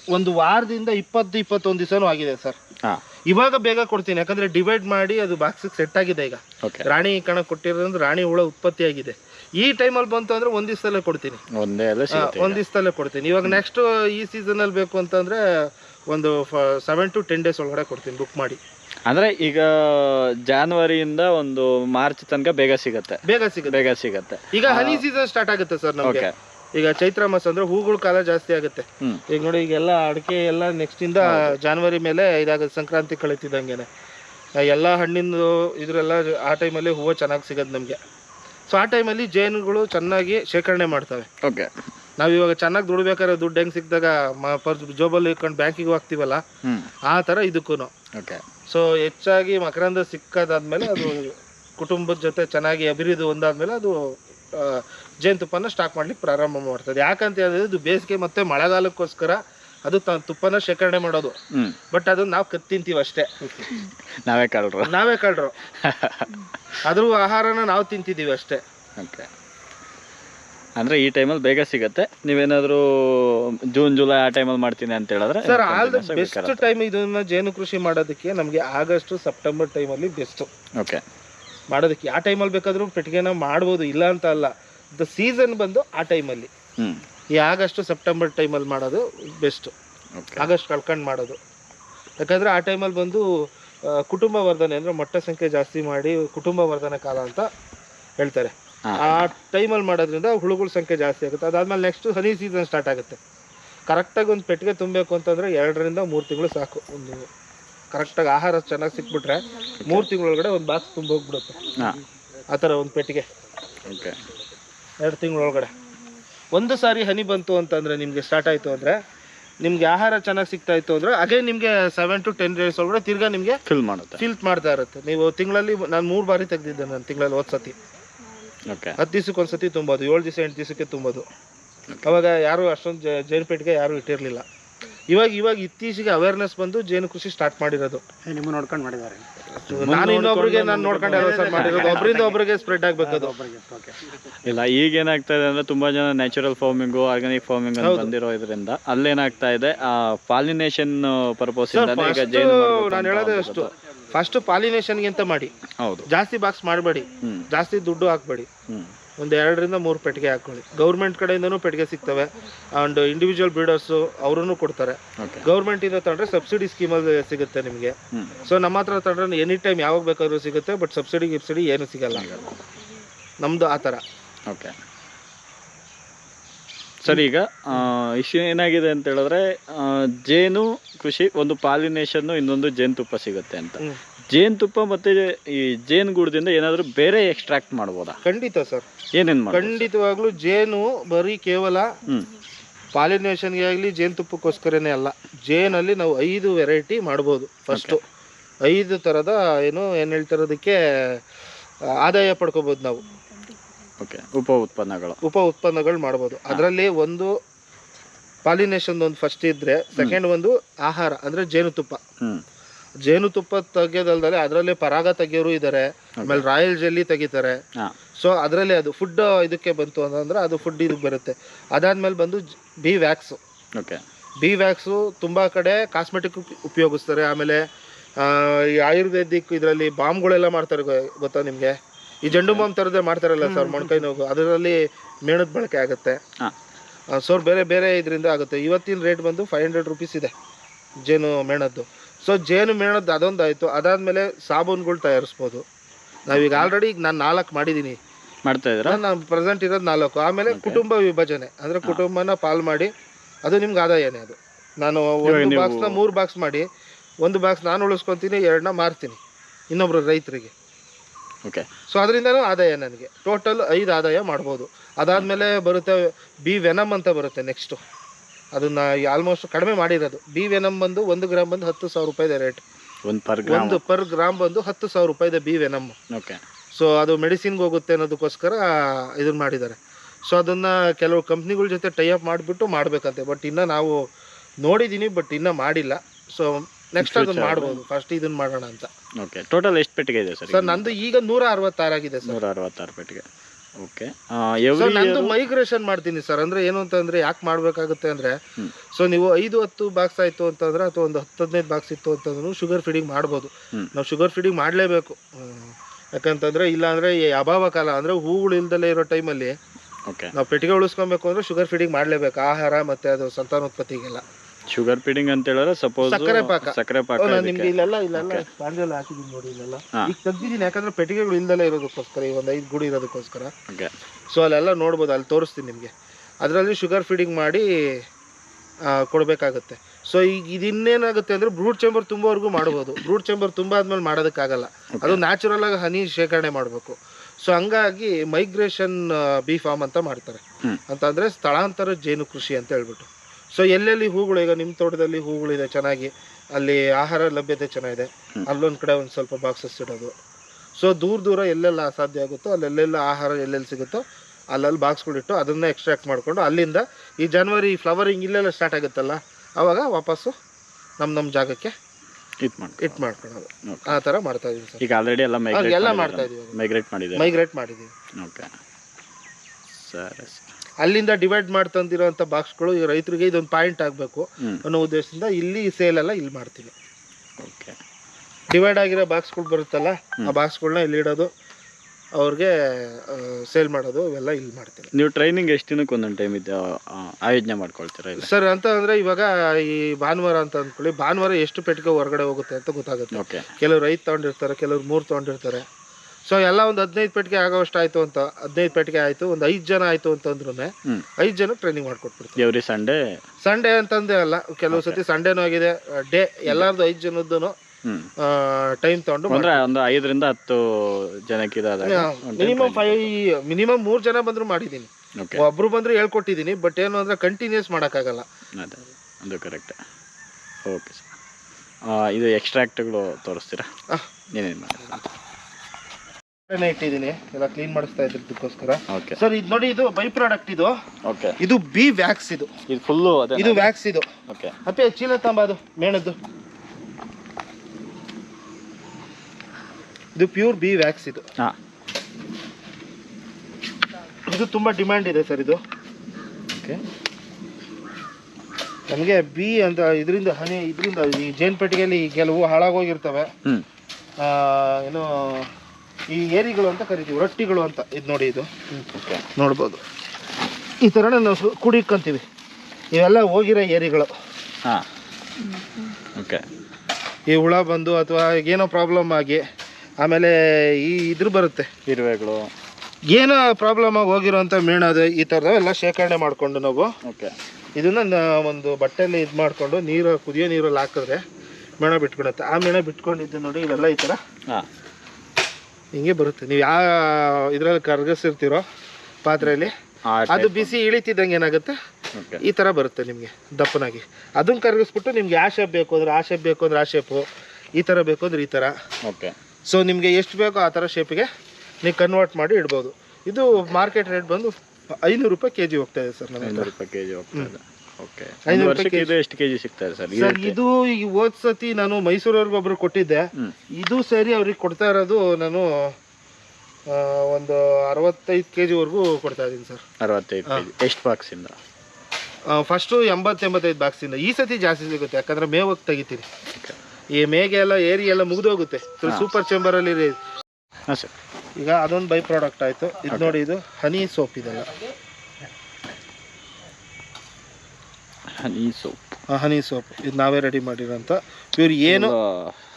ಒಂದು ವಾರದಿಂದ ಇಪ್ಪತ್ತು ಇಪ್ಪತ್ತೊಂದು ದಿವಸನೂ ಆಗಿದೆ ಸರ್ ಹಾ. ಇವಾಗ ಬೇಗ ಕೊಡ್ತೀನಿ ಯಾಕಂದ್ರೆ ಡಿವೈಡ್ ಮಾಡಿ ಅದು ಬಾಕ್ಸಿಗೆ ಸೆಟ್ ಆಗಿದೆ ಈಗ. ರಾಣಿ ಕಣ ಕೊಟ್ಟಿರೋದ್ರಿಂದ ರಾಣಿ ಹುಳ ಉತ್ಪತ್ತಿ ಆಗಿದೆ. ಈ ಟೈಮಲ್ಲಿ ಬಂತು ಅಂದ್ರೆ ಒಂದ್ ದಿವಸದಲ್ಲೇ ಕೊಡ್ತೀನಿ. ಒಂದೇ ದಿವಸದಲ್ಲೇ ಕೊಡ್ತೀನಿ. ಇವಾಗ ನೆಕ್ಸ್ಟ್ ಈ ಸೀಸನ್ ಅಲ್ಲಿ ಬೇಕು ಅಂತಂದ್ರೆ ಒಂದು ಸೆವೆನ್ ಟು ಟೆನ್ ಡೇಸ್ ಒಳಗಡೆ ಕೊಡ್ತೀನಿ ಬುಕ್ ಮಾಡಿ. ಅಂದ್ರೆ ಈಗ ಜಾನ್ವರಿಯಿಂದ ಒಂದು ಮಾರ್ಚ್ ತನಕ ಬೇಗ ಸಿಗತ್ತೆ. ಬೇಗ ಸಿಗುತ್ತೆ. ಬೇಗ ಸಿಗತ್ತೆ. ಈಗ ಹನಿ ಸೀಸನ್ ಸ್ಟಾರ್ಟ್ ಆಗುತ್ತೆ ಸರ್ ನಮಗೆ. ಈಗ ಚೈತ್ರ ಮಾಸ ಅಂದ್ರೆ ಹೂಗಳ ಕಾಲ ಜಾಸ್ತಿ ಆಗುತ್ತೆ. ಈಗ ನೋಡಿ ಈಗೆಲ್ಲ ಅಡಿಕೆ ಎಲ್ಲ ನೆಕ್ಸ್ಟ್ ಇಂದ ಜಾನ್ವರಿ ಮೇಲೆ ಇದಾಗುತ್ತೆ ಸಂಕ್ರಾಂತಿ ಕಳೀತಿದ್ದಂಗೆನೆ. ಎಲ್ಲ ಹಣ್ಣಿಂದು ಇದ್ರೆಲ್ಲ ಆ ಟೈಮಲ್ಲಿ ಹೂವು ಚೆನ್ನಾಗಿ ಸಿಗೋದು ನಮಗೆ. ಸೊ ಆ ಟೈಮಲ್ಲಿ ಜೇನುಗಳು ಚೆನ್ನಾಗಿ ಶೇಖರಣೆ ಮಾಡ್ತವೆ. ಓಕೆ ನಾವು ಇವಾಗ ಚೆನ್ನಾಗಿ ದುಡ್ಬೇಕಾದ್ರೆ ದುಡ್ಡು ಹೆಂಗ್ ಸಿಕ್ಕಿದಾಗ ಜೋಬಲ್ಲಿ ಇಟ್ಕೊಂಡು ಬ್ಯಾಂಕಿಗೆ ಹೋಗ್ತೀವಲ್ಲ ಆ ತರ ಇದಕ್ಕೂ ಓಕೆ ಸೊ ಹೆಚ್ಚಾಗಿ ಮಕರಂದ ಸಿಕ್ಕದಾದ್ಮೇಲೆ ಅದು ಕುಟುಂಬದ ಜೊತೆ ಚೆನ್ನಾಗಿ ಅಭಿವೃದ್ಧಿ ಒಂದಾದ್ಮೇಲೆ ಅದು ಜೇನುತುಪ್ಪನ ಸ್ಟಾಕ್ ಮಾಡ್ಲಿಕ್ಕೆ ಪ್ರಾರಂಭ ಮಾಡ್ತದೆ. ಯಾಕಂತ ಹೇಳಿದ್ರೆ ಇದು ಬೇಸಿಗೆ ಮತ್ತೆ ಮಳೆಗಾಲಕ್ಕೋಸ್ಕರ ಅದು ತುಪ್ಪನ ಶೇಖರಣೆ ಮಾಡೋದು. ಬಟ್ ಅದನ್ನ ನಾವು ತಿಂತೀವಿ ಅಷ್ಟೇ. ನಾವೇ ಕಳ್ರು. ನಾವೇ ಕಳ್ರು. ಅದ್ರ ಆಹಾರನ ನಾವು ತಿಂತಿದೀವಿ ಅಷ್ಟೇ. ಓಕೆ ಅಂದ್ರೆ ಈ ಟೈಮಲ್ಲಿ ಬೇಗ ಸಿಗತ್ತೆ. ನೀವೇನಾದ್ರೂ ಜೂನ್ ಜುಲೈ ಆ ಟೈಮಲ್ಲಿ ಮಾಡ್ತೀನಿ ಅಂತ ಹೇಳಿದ್ರೆ ಸರ್ ಆಲ್ ಬೆಸ್ಟ್ ಟೈಮ್ ಇದನ್ನ ಜೇನು ಕೃಷಿ ಮಾಡೋದಕ್ಕೆ ನಮಗೆ ಆಗಸ್ಟ್ ಸೆಪ್ಟೆಂಬರ್ ಟೈಮಲ್ಲಿ ಬೆಸ್ಟ್ ಓಕೆ ಮಾಡೋದಕ್ಕೆ ಆ ಟೈಮಲ್ಲಿ ಬೇಕಾದ್ರೂ ಪೆಟ್ಟಿಗೆನ ಮಾಡ್ಬೋದು ಇಲ್ಲ ಅಂತ ಅಲ್ಲ. ದ ಸೀಸನ್ ಬಂದು ಆ ಟೈಮಲ್ಲಿ. ಈ ಆಗಸ್ಟ್ ಸೆಪ್ಟೆಂಬರ್ ಟೈಮಲ್ಲಿ ಮಾಡೋದು ಬೆಸ್ಟ್. ಆಗಸ್ಟ್ ಕಳ್ಕೊಂಡು ಮಾಡೋದು. ಯಾಕಂದರೆ ಆ ಟೈಮಲ್ಲಿ ಬಂದು ಕುಟುಂಬ ವರ್ಧನೆ ಅಂದರೆ ಮೊಟ್ಟೆ ಸಂಖ್ಯೆ ಜಾಸ್ತಿ ಮಾಡಿ ಕುಟುಂಬ ವರ್ಧನೆ ಕಾಲ ಅಂತ ಹೇಳ್ತಾರೆ. ಆ ಟೈಮಲ್ಲಿ ಮಾಡೋದ್ರಿಂದ ಹುಳುಗಳ ಸಂಖ್ಯೆ ಜಾಸ್ತಿ ಆಗುತ್ತೆ. ಅದಾದ್ಮೇಲೆ ನೆಕ್ಸ್ಟ್ ಹನಿ ಸೀಸನ್ ಸ್ಟಾರ್ಟ್ ಆಗುತ್ತೆ. ಕರೆಕ್ಟಾಗಿ ಒಂದು ಪೆಟ್ಟಿಗೆ ತುಂಬಬೇಕು ಅಂತಂದರೆ ಎರಡರಿಂದ ಮೂರು ತಿಂಗಳು ಸಾಕು. ಒಂದು ಕರೆಕ್ಟಾಗಿ ಆಹಾರ ಚೆನ್ನಾಗಿ ಸಿಕ್ಬಿಟ್ರೆ ಮೂರು ತಿಂಗಳೊಳಗಡೆ ಒಂದು ಬಾಕ್ಸ್ ತುಂಬ ಹೋಗ್ಬಿಡುತ್ತೆ. ಆ ಥರ ಒಂದು ಪೆಟ್ಟಿಗೆ ಓಕೆ ಎರಡು ತಿಂಗಳೊಳಗಡೆ. ಒಂದು ಸಾರಿ ಹನಿ ಬಂತು ಅಂತಂದರೆ ನಿಮಗೆ ಸ್ಟಾರ್ಟ್ ಆಯಿತು ಅಂದರೆ ನಿಮಗೆ ಆಹಾರ ಚೆನ್ನಾಗಿ ಸಿಗ್ತಾ ಇತ್ತು ಅಂದರೆ ಅದೇ ನಿಮಗೆ ಸೆವೆನ್ ಟು ಟೆನ್ ಡೇಸ್ ಒಳಗಡೆ ತಿರ್ಗಾ ನಿಮಗೆ ಫಿಲ್ ಮಾಡುತ್ತೆ. ಫಿಲ್ಟ್ ಮಾಡ್ತಾ ಇರುತ್ತೆ. ನೀವು ತಿಂಗಳಲ್ಲಿ ನಾನು ಮೂರು ಬಾರಿ ತೆಗೆದಿದ್ದೆ ನಾನು ತಿಂಗಳಲ್ಲಿ ಒಂದು ಸತಿ. ಓಕೆ ಹತ್ತು ದಿವ್ಸಕ್ಕೆ ಒಂದು ಸತಿ ತುಂಬೋದು ಏಳು ದಿವಸ ಎಂಟು ದಿವಸಕ್ಕೆ ತುಂಬೋದು. ಅವಾಗ ಯಾರು ಅಷ್ಟೊಂದು ಜೇನುಪೇಟೆಗೆ ಜೇನು ಪೆಟ್ಟಿಗೆ ಯಾರು ಇಟ್ಟಿರಲಿಲ್ಲ. ಇವಾಗ ಇವಾಗ ಇತ್ತೀಚೆಗೆ ಅವೇರ್ನೆಸ್ ಬಂದು ಜೇನು ಕೃಷಿ ಸ್ಟಾರ್ಟ್ ಮಾಡಿರೋದು. ನಿಮ್ಮ ನೋಡ್ಕೊಂಡು ಮಾಡಿದ್ದಾರೆ. ನಾನು ಇನ್ನೊಬ್ರಿಗೆ ನಾನು ನೋಡ್ಕೊಂಡೆ ಸರ್ ಮಾಡಿರೋದು? ಒಬ್ಬರಿಂದ ಒಬ್ಬರಿಗೆ ಸ್ಪ್ರೆಡ್ ಆಗಬೇಕು ಅದು ಓಕೆ ಇಲ್ಲ ಈಗ ಏನಾಗ್ತಾ ಇದೆ ಅಂದ್ರೆ ತುಂಬಾ ಜನ ನ್ಯಾಚುರಲ್ ಫಾರ್ಮಿಂಗು ಆರ್ಗಾನಿಕ್ ಫಾರ್ಮಿಂಗ್ ಅಂತ ಬಂದಿರೋ ಇದರಿಂದ ಅಲ್ಲೇನಾಗ್ತಾ ಇದೆ? ಆ ಪಾಲಿನೇಷನ್ ಪರ್ಪಸ್ ನಾನು ಹೇಳೋದು ಅಷ್ಟು. ಫಸ್ಟ್ ಪಾಲಿನೇಷನ್ಗಿಂತ ಮಾಡಿ. ಹೌದು. ಜಾಸ್ತಿ ಬಾಕ್ಸ್ ಮಾಡಬೇಡಿ. ಹ್ಮ್. ಜಾಸ್ತಿ ದುಡ್ಡು ಹಾಕ್ಬೇಡಿ. ಹ್ಮ್. ಒಂದು ಎರಡರಿಂದ ಮೂರು ಪೆಟ್ಟಿಗೆ ಹಾಕೊಳ್ಳಿ. ಗೌರ್ಮೆಂಟ್ ಕಡೆಯಿಂದನೂ ಪೆಟ್ಟಿಗೆ ಸಿಗ್ತವೆ. ಆ್ಯಂಡ್ ಇಂಡಿವಿಜುವಲ್ ಬ್ರೀಡರ್ಸು ಅವರೂ ಕೊಡ್ತಾರೆ. ಗೌರ್ಮೆಂಟಿಂದ ತಗೊಂಡ್ರೆ ಸಬ್ಸಿಡಿ ಸ್ಕೀಮಲ್ಲಿ ಸಿಗುತ್ತೆ ನಿಮಗೆ. ಸೊ ನಮ್ಮ ಹತ್ರ ತಗೊಂಡ್ರೆ ಎನಿ ಟೈಮ್ ಯಾವಾಗ ಬೇಕಾದರೂ ಸಿಗುತ್ತೆ ಬಟ್ ಸಬ್ಸಿಡಿ ಗಿಬ್ಸಿಡಿ ಏನು ಸಿಗಲ್ಲ. ನಮ್ಮದು ಆ ಥರ. ಓಕೆ ಸರಿ ಈಗ ಇಶ್ಯೂ ಏನಾಗಿದೆ ಅಂತ ಹೇಳಿದ್ರೆ ಜೇನು ಕೃಷಿ ಒಂದು ಪಾಲಿನೇಷನ್ ಇನ್ನೊಂದು ಜೇನುತುಪ್ಪ ಸಿಗುತ್ತೆ ಅಂತ. ಜೇನುತುಪ್ಪ ಮತ್ತೆ ಈ ಜೇನುಗೂಡದಿಂದ ಏನಾದರೂ ಬೇರೆ ಎಕ್ಸ್ಟ್ರಾಕ್ಟ್ ಮಾಡ್ಬೋದಾ? ಖಂಡಿತ ಸರ್. ಏನೇನು ಮಾಡಿ ಖಂಡಿತವಾಗ್ಲೂ ಜೇನು ಬರೀ ಕೇವಲ ಪಾಲಿನೇಷನ್ ಪಾಲಿನೇಷನ್ಗೆ ಆಗಲಿ ಜೇನುತುಪ್ಪಕ್ಕೋಸ್ಕರನೇ ಅಲ್ಲ. ಜೇನಲ್ಲಿ ನಾವು ಐದು ವೆರೈಟಿ ಮಾಡ್ಬೋದು ಫಸ್ಟು ಐದು ಥರದ ಏನು ಏನು ಹೇಳ್ತಿರೋದಕ್ಕೆ ಆದಾಯ ಪಡ್ಕೋಬೋದು ನಾವು. ಓಕೆ. ಉಪ ಉತ್ಪನ್ನಗಳು. ಉಪ ಉತ್ಪನ್ನಗಳು ಮಾಡ್ಬೋದು. ಅದರಲ್ಲಿ ಒಂದು ಪಾಲಿನೇಷನ್ ಒಂದು ಫಸ್ಟ್ ಇದ್ದರೆ ಸೆಕೆಂಡ್ ಒಂದು ಆಹಾರ ಅಂದರೆ ಜೇನುತುಪ್ಪ ಜೇನುತುಪ್ಪ ತೆಗೆಯೋದಲ್ದರೆ ಅದರಲ್ಲಿ ಪರಾಗ ತೆಗೆಯೋರು ಇದ್ದಾರೆ ಆಮೇಲೆ ರಾಯಲ್ ಜೆಲ್ಲಿ ತೆಗಿತಾರೆ. ಸೊ ಅದರಲ್ಲಿ ಅದು ಫುಡ್ ಇದಕ್ಕೆ ಬಂತು ಅಂತಂದ್ರೆ ಅದು ಫುಡ್ ಇದಕ್ಕೆ ಬರುತ್ತೆ. ಅದಾದ್ಮೇಲೆ ಬಂದು bee wax okay. Bee wax ತುಂಬಾ ಕಡೆ ಕಾಸ್ಮೆಟಿಕ್ ಉಪಯೋಗಿಸ್ತಾರೆ. ಆಮೇಲೆ ಈ ಆಯುರ್ವೇದಿಕ್ ಇದರಲ್ಲಿ ಬಾಂಬ್ಗಳೆಲ್ಲ ಮಾಡ್ತಾರೆ ಗೊತ್ತಾ ನಿಮಗೆ? ಈ ಜಂಡು ಬಾಂಬ್ ಥರದ್ದೇ ಮಾಡ್ತಾರಲ್ಲ ಸರ್ ಮೊಣಕೈ ನೋವು. ಅದರಲ್ಲಿ ಮೇಣದ ಬಳಕೆ ಆಗುತ್ತೆ. ಸರ್ ಸೊ ಬೇರೆ ಬೇರೆ ಇದರಿಂದ ಆಗುತ್ತೆ. ಇವತ್ತಿನ ರೇಟ್ ಬಂದು ಫೈವ್ ಹಂಡ್ರೆಡ್ ರುಪೀಸ್ ಇದೆ. ಜೇನು ಮೇಣದ್ದು. ಸೊ ಜೇನು ಮೇಣದ್ದು ಅದೊಂದು ಆಯಿತು. ಅದಾದಮೇಲೆ ಸಾಬೂನುಗಳು ತಯಾರಿಸ್ಬೋದು. ನಾವೀಗ ಆಲ್ರೆಡಿ ಈಗ ನಾನು ನಾಲ್ಕು ಮಾಡಿದ್ದೀನಿ ಮಾಡ್ತಾ ಇದ್ದೀರಾ? ನಾನು ಪ್ರೆಸೆಂಟ್ ಇರೋದು ನಾಲ್ಕು. ಆಮೇಲೆ ಕುಟುಂಬ ವಿಭಜನೆ. ಅಂದರೆ ಕುಟುಂಬನ ಪಾಲ್ ಮಾಡಿ ಅದು ನಿಮ್ಗೆ ಆದಾಯನೇ ಅದು. ನಾನು ಒಂದು ಬಾಕ್ಸ್ನ ಮೂರು ಬಾಕ್ಸ್ ಮಾಡಿ ಒಂದು ಬಾಕ್ಸ್ ನಾನು ಉಳಿಸ್ಕೊತೀನಿ ಎರಡನ್ನ ಮಾರ್ತೀನಿ ಇನ್ನೊಬ್ರು ರೈತರಿಗೆ. ಓಕೆ ಸೊ ಅದರಿಂದನೂ ಆದಾಯ ನನಗೆ. ಟೋಟಲ್ ಐದು ಆದಾಯ ಮಾಡ್ಬೋದು. ಅದಾದಮೇಲೆ ಬರುತ್ತೆ ಬಿ ವೆನಮ್ ಅಂತ ಬರುತ್ತೆ ನೆಕ್ಸ್ಟು ಅದನ್ನ ಆಲ್ಮೋಸ್ಟ್ ಕಡಿಮೆ ಮಾಡಿರೋದು. ಬಿ ವೆನಮ್ ಬಂದು ಒಂದು ಗ್ರಾಮ್ ಬಂದು ಹತ್ತು ಸಾವಿರ ರೂಪಾಯಿ ಇದೆ ರೇಟ್ ಒಂದು ಪರ್ ಗ್ರಾಮ್ ಒಂದು ಪರ್ ಗ್ರಾಮ್ ಬಂದು ಹತ್ತು ಸಾವಿರ ರೂಪಾಯಿ ಇದೆ ಬಿ ವೆನಮ್ ಓಕೆ ಸೊ ಅದು ಮೆಡಿಸಿನ್ಗೆ ಹೋಗುತ್ತೆ ಅನ್ನೋದಕ್ಕೋಸ್ಕರ ಇದನ್ನ ಮಾಡಿದ್ದಾರೆ. ಸೊ ಅದನ್ನು ಕೆಲವು ಕಂಪ್ನಿಗಳ ಜೊತೆ ಟೈ ಅಪ್ ಮಾಡಿಬಿಟ್ಟು ಮಾಡಬೇಕಂತೆ. ಬಟ್ ಇನ್ನ ನಾವು ನೋಡಿದ್ದೀನಿ ಬಟ್ ಇನ್ನೂ ಮಾಡಿಲ್ಲ. ಸೊ ನೆಕ್ಸ್ಟ್ ಅದನ್ನ ಮಾಡ್ಬೋದು. ಫಸ್ಟ್ ಇದನ್ನ ಮಾಡೋಣ ಅಂತ. ಓಕೆ ಟೋಟಲ್ ಎಷ್ಟು ಪೆಟ್ಟಿಗೆ ಇದೆ ಸರ್ ಸರ್ ನಂದು ಈಗ ನೂರ ಅರವತ್ತಾರಾಗಿದೆ ಸರ್ ನೂರ ಅರವತ್ತಾರು ಪೆಟ್ಟಿಗೆ. ಓಕೆ. ನಂದು ಮೈಗ್ರೇಷನ್ ಮಾಡ್ತೀನಿ ಸರ್ ಅಂದ್ರೆ ಏನು ಅಂತಂದ್ರೆ ಯಾಕೆ ಮಾಡ್ಬೇಕಾಗುತ್ತೆ ಅಂದ್ರೆ. ಸೊ ನೀವು ಐದು ಹತ್ತು ಬಾಕ್ಸ್ ಆಯ್ತು ಅಂತಂದ್ರೆ ಅಥವಾ ಒಂದು ಹತ್ತು ಹದಿನೈದು ಬಾಕ್ಸ್ ಇತ್ತು ಅಂತಂದ್ರೂ ಶುಗರ್ ಫೀಡಿಂಗ್ ಮಾಡ್ಬೋದು. ನಾವು ಶುಗರ್ ಫೀಡಿಂಗ್ ಮಾಡಲೇಬೇಕು. ಯಾಕಂತಂದ್ರೆ ಇಲ್ಲ ಅಂದ್ರೆ ಅಭಾವ ಕಾಲ ಅಂದ್ರೆ ಹೂಗಳು ಇಲ್ದಲೇ ಇರೋ ಟೈಮಲ್ಲಿ ಓಕೆ. ನಾವು ಪೆಟ್ಟಿಗೆ ಉಳಿಸ್ಕೊಬೇಕು ಅಂದ್ರೆ ಶುಗರ್ ಫೀಡಿಂಗ್ ಮಾಡಲೇಬೇಕು. ಆಹಾರ ಮತ್ತೆ ಅದು ಸಂತಾನೋತ್ಪತ್ತಿಗೆಲ್ಲ. ಶುಗರ್ ಫೀಡಿಂಗ್ ಅಂತ ಹೇಳಿದ್ರೆ ಸಪೋಸ್ ಸಕ್ಕರೆ ಪಾಕ. ಸಕ್ಕರೆ ಪಾಕ ನಾನು ಇಲ್ಲ ನಿಮ್ಗೆ ಇಲ್ಲೆಲ್ಲ ಇಲ್ಲೆಲ್ಲ ಹಾಕಿದ್ದೀನಿ ನೋಡಿ ಇಲ್ಲೆಲ್ಲ. ಈಗ ತೆಗ್ದಿದ್ದೀನಿ ಯಾಕಂದ್ರೆ ಪೆಟ್ಟಿಗೆಗಳು ಇಲ್ದಲೇ ಇರೋದಕ್ಕೋಸ್ಕರ ಈ ಒಂದು ಐದು ಗುಡಿ ಇರೋದಕ್ಕೋಸ್ಕರ. ಸೊ ಅಲ್ಲೆಲ್ಲ ನೋಡ್ಬೋದು ಅಲ್ಲಿ ತೋರಿಸ್ತೀನಿ ನಿಮಗೆ. ಅದರಲ್ಲಿ ಶುಗರ್ ಫೀಡಿಂಗ್ ಮಾಡಿ ಕೊಡಬೇಕಾಗುತ್ತೆ. ಸೊ ಈಗ ಇದಿನ್ನೇನಾಗುತ್ತೆ ಅಂದರೆ ಬ್ರೂಡ್ ಚೇಂಬರ್ ತುಂಬೋವರೆಗೂ ಮಾಡ್ಬೋದು. ಬ್ರೂಡ್ ಚೇಂಬರ್ ತುಂಬ ಆದ್ಮೇಲೆ ಮಾಡೋದಕ್ಕಾಗಲ್ಲ. ಅದು ನ್ಯಾಚುರಲ್ ಆಗಿ ಹನಿ ಶೇಖರಣೆ ಮಾಡಬೇಕು. ಸೊ ಹಂಗಾಗಿ ಮೈಗ್ರೇಷನ್ ಬಿ ಫಾರ್ಮ್ ಅಂತ ಮಾಡ್ತಾರೆ. ಅಂತಂದರೆ ಸ್ಥಳಾಂತರ ಜೇನು ಕೃಷಿ ಅಂತ ಹೇಳ್ಬಿಟ್ಟು. ಸೊ ಎಲ್ಲೆಲ್ಲಿ ಹೂಗಳು? ಈಗ ನಿಮ್ಮ ತೋಟದಲ್ಲಿ ಹೂಗಳಿದೆ ಚೆನ್ನಾಗಿ. ಅಲ್ಲಿ ಆಹಾರ ಲಭ್ಯತೆ ಚೆನ್ನಾಗಿದೆ. ಅಲ್ಲೊಂದು ಕಡೆ ಒಂದು ಸ್ವಲ್ಪ ಬಾಕ್ಸಸ್ ಇಡೋದು. ಸೊ ದೂರ ದೂರ ಎಲ್ಲೆಲ್ಲ ಅಸಾಧ್ಯ ಆಗುತ್ತೋ ಅಲ್ಲೆಲ್ಲೆಲ್ಲ ಆಹಾರ ಎಲ್ಲೆಲ್ಲಿ ಸಿಗುತ್ತೋ ಅಲ್ಲಲ್ಲಿ ಬಾಕ್ಸ್ಗಳಿಟ್ಟು ಅದನ್ನ ಎಕ್ಸ್ಟ್ರಾಕ್ಟ್ ಮಾಡಿಕೊಂಡು ಅಲ್ಲಿಂದ ಈ ಜನವರಿ ಫ್ಲವರಿಂಗ್ ಇಲ್ಲೆಲ್ಲ ಸ್ಟಾರ್ಟ್ ಆಗುತ್ತಲ್ಲ ಅವಾಗ ವಾಪಸ್ಸು ನಮ್ಮ ನಮ್ಮ ಜಾಗಕ್ಕೆ ಇಟ್ ಮಾಡಿ ಇಟ್ ಮಾಡ್ಕೊಳ್ಳೋದು. ಆ ಥರ ಮಾಡ್ತಾ ಇದೀವಿ ಸರ್. ಈಗ ಆಲ್ರೆಡಿ ಎಲ್ಲ ಮೈಗ್ರೇಟ್ ಎಲ್ಲ ಮಾಡ್ತಾ ಇದೀವಿ. ಮೈಗ್ರೇಟ್ ಮಾಡಿದ್ದೀವಿ ಮೈಗ್ರೇಟ್ ಮಾಡಿದ್ದೀವಿ ಓಕೆ ಸರಿ ಸರ್. ಅಲ್ಲಿಂದ ಡಿವೈಡ್ ಮಾಡಿ ತಂದಿರೋಂಥ ಬಾಕ್ಸ್ಗಳು ಈ ರೈತರಿಗೆ ಇದೊಂದು ಪಾಯಿಂಟ್ ಆಗಬೇಕು ಅನ್ನೋ ಉದ್ದೇಶದಿಂದ ಇಲ್ಲಿ ಸೇಲ್ ಎಲ್ಲ ಇಲ್ಲಿ ಮಾಡ್ತೀವಿ. ಓಕೆ ಡಿವೈಡ್ ಆಗಿರೋ ಬಾಕ್ಸ್ಗಳು ಬರುತ್ತಲ್ಲ ಆ ಬಾಕ್ಸ್ಗಳನ್ನ ಇಲ್ಲಿ ಇಡೋದು ಅವ್ರಿಗೆ ಸೇಲ್ ಮಾಡೋದು ಇವೆಲ್ಲ ಇಲ್ಲಿ ಮಾಡ್ತೀವಿ. ನೀವು ಟ್ರೈನಿಂಗ್ ಎಷ್ಟು ದಿನಕ್ಕೆ ಒಂದೊಂದು ಟೈಮ್ ಇದು ಆಯೋಜನೆ ಮಾಡ್ಕೊಳ್ತೀರಾ ಸರ್ ಅಂತ ಅಂದರೆ ಇವಾಗ ಈ ಭಾನುವಾರ ಅಂತ ಅಂದ್ಕೊಳ್ಳಿ ಭಾನುವಾರ ಎಷ್ಟು ಪೆಟ್ಟಿಗೆ ಹೊರಗಡೆ ಹೋಗುತ್ತೆ ಅಂತ ಗೊತ್ತಾಗುತ್ತೆ. ಓಕೆ ಕೆಲವರು ಐದು ತೊಗೊಂಡಿರ್ತಾರೆ ಕೆಲವ್ರು ಮೂರು ತೊಗೊಂಡಿರ್ತಾರೆ. ಸೊ ಎಲ್ಲ ಒಂದು ಹದಿನೈದು ಪೆಟ್ಟಿಗೆ ಆಗೋಷ್ಟು ಆಯ್ತು ಅಂತ ಹದಿನೈದು ಪೆಟ್ಟಿಗೆ ಆಯ್ತು ಒಂದು ಐದು ಜನ ಆಯ್ತು ಅಂತಂದ್ರೂ. ಐದು ಜನ ಟ್ರೈನಿಂಗ್ ಮಾಡ್ಕೊಟ್ಬಿಡ್ತೀವಿ. ಎವ್ರಿ ಸಂಡೇ ಸಂಡೇ ಅಂತಂದೇ ಅಲ್ಲ ಕೆಲವು ಸತಿ ಸಂಡೇನೂ ಆಗಿದೆ ಡೇ ಎಲ್ಲಾರ್ದು ಐದು ಜನದ್ದು ಟೈಮ್ ತಗೊಂಡು ಅಂದ್ರೆ ಒಂದು ಐದರಿಂದ ಹತ್ತು ಜನಕ್ಕೆ ಮಿನಿಮಮ್ ಫೈವ್ ಮಿನಿಮಮ್ ಮೂರು ಜನ ಬಂದ್ರು ಮಾಡಿದ್ದೀನಿ ಒಬ್ರು ಬಂದ್ರು ಹೇಳ್ಕೊಟ್ಟಿದ್ದೀನಿ ಬಟ್ ಏನು ಅಂದ್ರೆ ಕಂಟಿನ್ಯೂಸ್ ಮಾಡೋಕ್ಕಾಗಲ್ಲ. ಅದೇ ಕರೆಕ್ಟ್ ಓಕೆ ಸರ್ ಇದು ಎಕ್ಸ್ಟ್ರಾಕ್ಟ್ಗಳು ತೋರಿಸ್ತೀರಾ. ಏನೇನು ಮಾಡಿ ಹೊರಗಡೆನೇ ಇಟ್ಟಿದ್ದೀನಿ. ಎಲ್ಲ ಕ್ಲೀನ್ ಮಾಡಿಸ್ತಾ ಇದ್ದಕ್ಕೋಸ್ಕರ ಓಕೆ ಸರ್ ಇದು ನೋಡಿ ಇದು ಬೈ ಪ್ರಾಡಕ್ಟ್ ಇದು. ಓಕೆ ಇದು ಬಿ ವ್ಯಾಕ್ಸ್ ಇದು. ಇದು ಫುಲ್ಲು ಅದೇ ಇದು ವ್ಯಾಕ್ಸ್ ಇದು. ಓಕೆ ಅಪ್ಪೆ ಚೀಲ ತಂಬ ಅದು ಮೇಣದ್ದು. ಇದು ಪ್ಯೂರ್ ಬಿ ವ್ಯಾಕ್ಸ್ ಇದು. ಹಾಂ. ಇದು ತುಂಬಾ ಡಿಮ್ಯಾಂಡ್ ಇದೆ ಸರ್ ಇದು. ಓಕೆ ನಮಗೆ ಬಿ ಅಂತ ಇದರಿಂದ ಹನಿ ಇದರಿಂದ ಈ ಜೇನ್ ಪೆಟ್ಟಿಗೆಯಲ್ಲಿ ಕೆಲವು ಹಾಳಾಗೋಗಿರ್ತವೆ. ಏನು ಈ ಏರಿಗಳು ಅಂತ ಕರಿತೀವಿ ರೊಟ್ಟಿಗಳು ಅಂತ. ಇದು ನೋಡಿ ಇದು. ನೋಡ್ಬೋದು. ಈ ಥರನೇ ನಾವು ಕುಡಿಕೊಂತೀವಿ ಇವೆಲ್ಲ ಹೋಗಿರೋ ಏರಿಗಳು. ಹಾಂ. ಓಕೆ. ಈ ಹುಳ ಬಂದು ಅಥವಾ ಏನೋ ಪ್ರಾಬ್ಲಮ್ ಆಗಿ ಆಮೇಲೆ ಈ ಇದ್ರ ಬರುತ್ತೆ. ಇರುವೆಗಳು. ಏನೋ ಪ್ರಾಬ್ಲಮ್ ಆಗಿ ಹೋಗಿರೋಂಥ ಮೀಣದು ಈ ಥರದವೆಲ್ಲ ಶೇಖರಣೆ ಮಾಡಿಕೊಂಡು ನಾವು. ಓಕೆ. ಇದನ್ನ ನ- ಒಂದು ಬಟ್ಟೆಯಲ್ಲಿ ಇದು ಮಾಡಿಕೊಂಡು ನೀರು ಕುದಿಯೋ ನೀರಲ್ಲಿ ಹಾಕಿದ್ರೆ ಮೇಣ ಬಿಟ್ಕೊಳುತ್ತೆ ಆ ಮೇಣ ಬಿಟ್ಕೊಂಡಿದ್ದು ನೋಡಿ ಇವೆಲ್ಲ ಈ ಥರ ಹಾಂ. ಹಿಂಗೆ ಬರುತ್ತೆ. ನೀವು ಯಾವ ಇದರಲ್ಲಿ ಕರ್ಗಿಸಿರ್ತೀರೋ ಪಾತ್ರೆಯಲ್ಲಿ ಅದು ಬಿಸಿ ಇಳಿತಿದ್ದಂಗೆ ಏನಾಗುತ್ತೆ? ಈ ಥರ ಬರುತ್ತೆ ನಿಮಗೆ ದಪ್ಪನಾಗಿ. ಅದನ್ನ ಕರಗಿಸ್ಬಿಟ್ಟು ನಿಮ್ಗೆ ಆ ಶೇಪ್ ಬೇಕು ಅಂದ್ರೆ ಆ ಶೇಪ್ ಬೇಕು ಅಂದ್ರೆ ಆ ಶೇಪು ಈ ಥರ ಬೇಕು ಅಂದ್ರೆ ಈ ಥರ ಓಕೆ ಸೊ ನಿಮಗೆ ಎಷ್ಟು ಬೇಕೋ ಆ ಥರ ಶೇಪಿಗೆ ನೀವು ಕನ್ವರ್ಟ್ ಮಾಡಿ ಇಡ್ಬೋದು. ಇದು ಮಾರ್ಕೆಟ್ ರೇಟ್ ಬಂದು ಐನೂರು ರೂಪಾಯಿ ಕೆ ಜಿ ಹೋಗ್ತಾ ಇದೆ ಸರ್ ನಮ್ಮ ರೂಪಾಯಿ ಕೆ ಜಿ ಹೋಗ್ತಾ ಇದೆ. ಓಕೆ ಐನೂರು ವರ್ಷಕ್ಕೆ ಇದು ಎಷ್ಟು ಕೆ ಜಿ ಸಿಗ್ತಾ ಇದೆ ಸರ್? ಸರ್ ಇದು ಈ ಹೋದ್ ಸತಿ ನಾನು ಮೈಸೂರವ್ರಿಗೆ ಒಬ್ರು ಕೊಟ್ಟಿದ್ದೆ. ಇದು ಸೇರಿ ಅವ್ರಿಗೆ ಕೊಡ್ತಾ ಇರೋದು ನಾನು ಆ, ಒಂದು ಅರವತ್ತೈದು ಕೆ ಜಿವರೆಗೂ ಕೊಡ್ತಾ ಇದ್ದೀನಿ ಸರ್. ಅರವತ್ತೈದು ಕೆ ಜಿ ಎಷ್ಟು ಬಾಕ್ಸಿಂದ? ಫಸ್ಟು ಎಂಬತ್ತು ಎಂಬತ್ತೈದು ಬಾಕ್ಸಿಂದ. ಈ ಸತಿ ಜಾಸ್ತಿ ಸಿಗುತ್ತೆ ಯಾಕಂದ್ರೆ ಮೇವಾಗಿ ತೆಗಿತೀನಿ. ಓಕೆ ಈ ಮೇಗೆ ಎಲ್ಲ ಏರಿ ಎಲ್ಲ ಮುಗಿದೋಗುತ್ತೆ. ಸೂಪರ್ ಚೇಂಬರಲ್ಲಿ ಹಾಂ ಸರ್ ಈಗ ಅದೊಂದು ಬೈ ಪ್ರಾಡಕ್ಟ್ ಆಯಿತು. ಇದು ನೋಡಿ ಇದು ಹನಿ ಸೋಪ್ ಇದೆಲ್ಲ. Honey soap. Honey soap. ಇದು ನಾವೇ ರೆಡಿ ಮಾಡಿರೋಂಥ. ಇವ್ರು ಏನು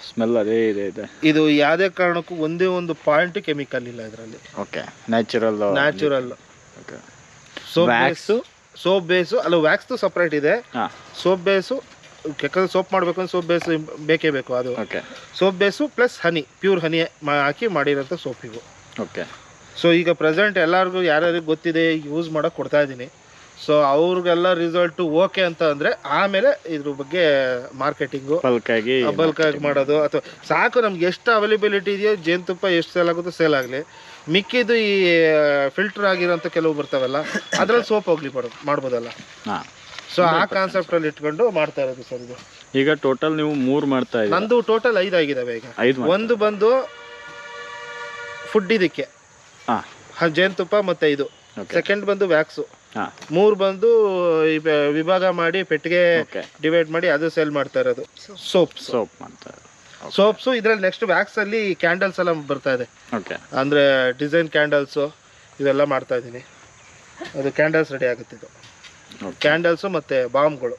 ಸ್ಮೆಲ್ ಅದೇ ಇದೆ ಇದೆ. ಇದು ಯಾವುದೇ ಕಾರಣಕ್ಕೂ ಒಂದೇ ಒಂದು ಪಾಯಿಂಟ್ ಕೆಮಿಕಲ್ ಇಲ್ಲ ಇದರಲ್ಲಿ. Okay natural natural okay soap wax soap base ಅಲ್ಲ ವ್ಯಾಕ್ಸ್ದು ಸಪ್ರೇಟ್ ಇದೆ. ಹಾಂ. ಸೋಪ್ ಬೇಸು ಯಾಕಂದ್ರೆ ಸೋಪ್ ಮಾಡಬೇಕು ಅಂದ್ರೆ ಸೋಪ್ ಬೇಸ್ ಬೇಕೇ ಬೇಕು ಅದು. Okay soap base plus honey pure honey ಹಾಕಿ ಮಾಡಿರೋಂಥ ಸೋಪ್ ಇವು. ಓಕೆ ಸೊ ಈಗ ಪ್ರೆಸೆಂಟ್ ಎಲ್ಲರಿಗೂ ಯಾರ್ಯಾರಿಗೆ ಗೊತ್ತಿದೆ ಯೂಸ್ ಮಾಡೋಕೆ ಕೊಡ್ತಾ ಇದ್ದೀನಿ. ಸೊ ಅವ್ರಿಗೆಲ್ಲ ರಿಸಲ್ಟ್ ಓಕೆ ಅಂತ ಅಂದ್ರೆ ಆಮೇಲೆ ಇದ್ರ ಬಗ್ಗೆ ಮಾರ್ಕೆಟಿಂಗು ಆಗಿ ಬಲ್ಕ್ ಆಗಿ ಮಾಡೋದು. ಅಥವಾ ಸಾಕು ನಮ್ಗೆ ಎಷ್ಟು ಅವೈಲೇಬಿಲಿಟಿ ಇದೆಯೋ ಜೇನುತುಪ್ಪ ಎಷ್ಟು ಸೇಲ್ ಆಗುತ್ತೋ ಸೇಲ್ ಆಗಲಿ. ಮಿಕ್ಕಿದ್ದು ಈ ಫಿಲ್ಟರ್ ಆಗಿರೋಂಥ ಕೆಲವು ಬರ್ತಾವಲ್ಲ ಅದ್ರಲ್ಲಿ ಸೋಪ್ ಹೋಗ್ಲಿ ಮಾಡ್ಬೋದಲ್ಲ. ಸೊ ಆ ಕಾನ್ಸೆಪ್ಟಲ್ಲಿ ಇಟ್ಕೊಂಡು ಮಾಡ್ತಾ ಇರೋದು ಸರ್ ಇದು. ಈಗ ಟೋಟಲ್ ನೀವು ಮೂರು ಮಾಡ್ತಾ ಇದ್ದೀರಾ? ನಂದು ಟೋಟಲ್ ಐದು ಆಗಿದಾವೆ ಈಗ. ಒಂದು ಬಂದು ಫುಡ್ ಇದಕ್ಕೆ. ಜೇನುತುಪ್ಪ ಮತ್ತೆ ಇದು. ಸೆಕೆಂಡ್ ಬಂದು ವ್ಯಾಕ್ಸು ಮೂರು ಬಂದು ಈ ವಿಭಾಗ ಮಾಡಿ ಪೆಟ್ಟಿಗೆ ಡಿವೈಡ್ ಮಾಡಿ ಅದು ಸೇಲ್ ಮಾಡ್ತಾ ಇರೋದು. ಸೋಪ್. ಸೋಪ್ ಮಾಡ್ತಾ ಸೋಪ್ಸು ಇದ್ರಲ್ಲಿ ನೆಕ್ಸ್ಟ್ ವ್ಯಾಕ್ಸ್ ಅಲ್ಲಿ ಕ್ಯಾಂಡಲ್ಸ್ ಎಲ್ಲ ಬರ್ತಾ ಇದೆ. ಓಕೆ. ಅಂದ್ರೆ ಡಿಸೈನ್ ಕ್ಯಾಂಡಲ್ಸು ಇದೆಲ್ಲ ಮಾಡ್ತಾ ಇದ್ದೀನಿ. ಅದು ಕ್ಯಾಂಡಲ್ಸ್ ರೆಡಿ ಆಗುತ್ತೆ ಇದು. ಕ್ಯಾಂಡಲ್ಸು ಮತ್ತೆ ಬಾಂಬ್ಗಳು.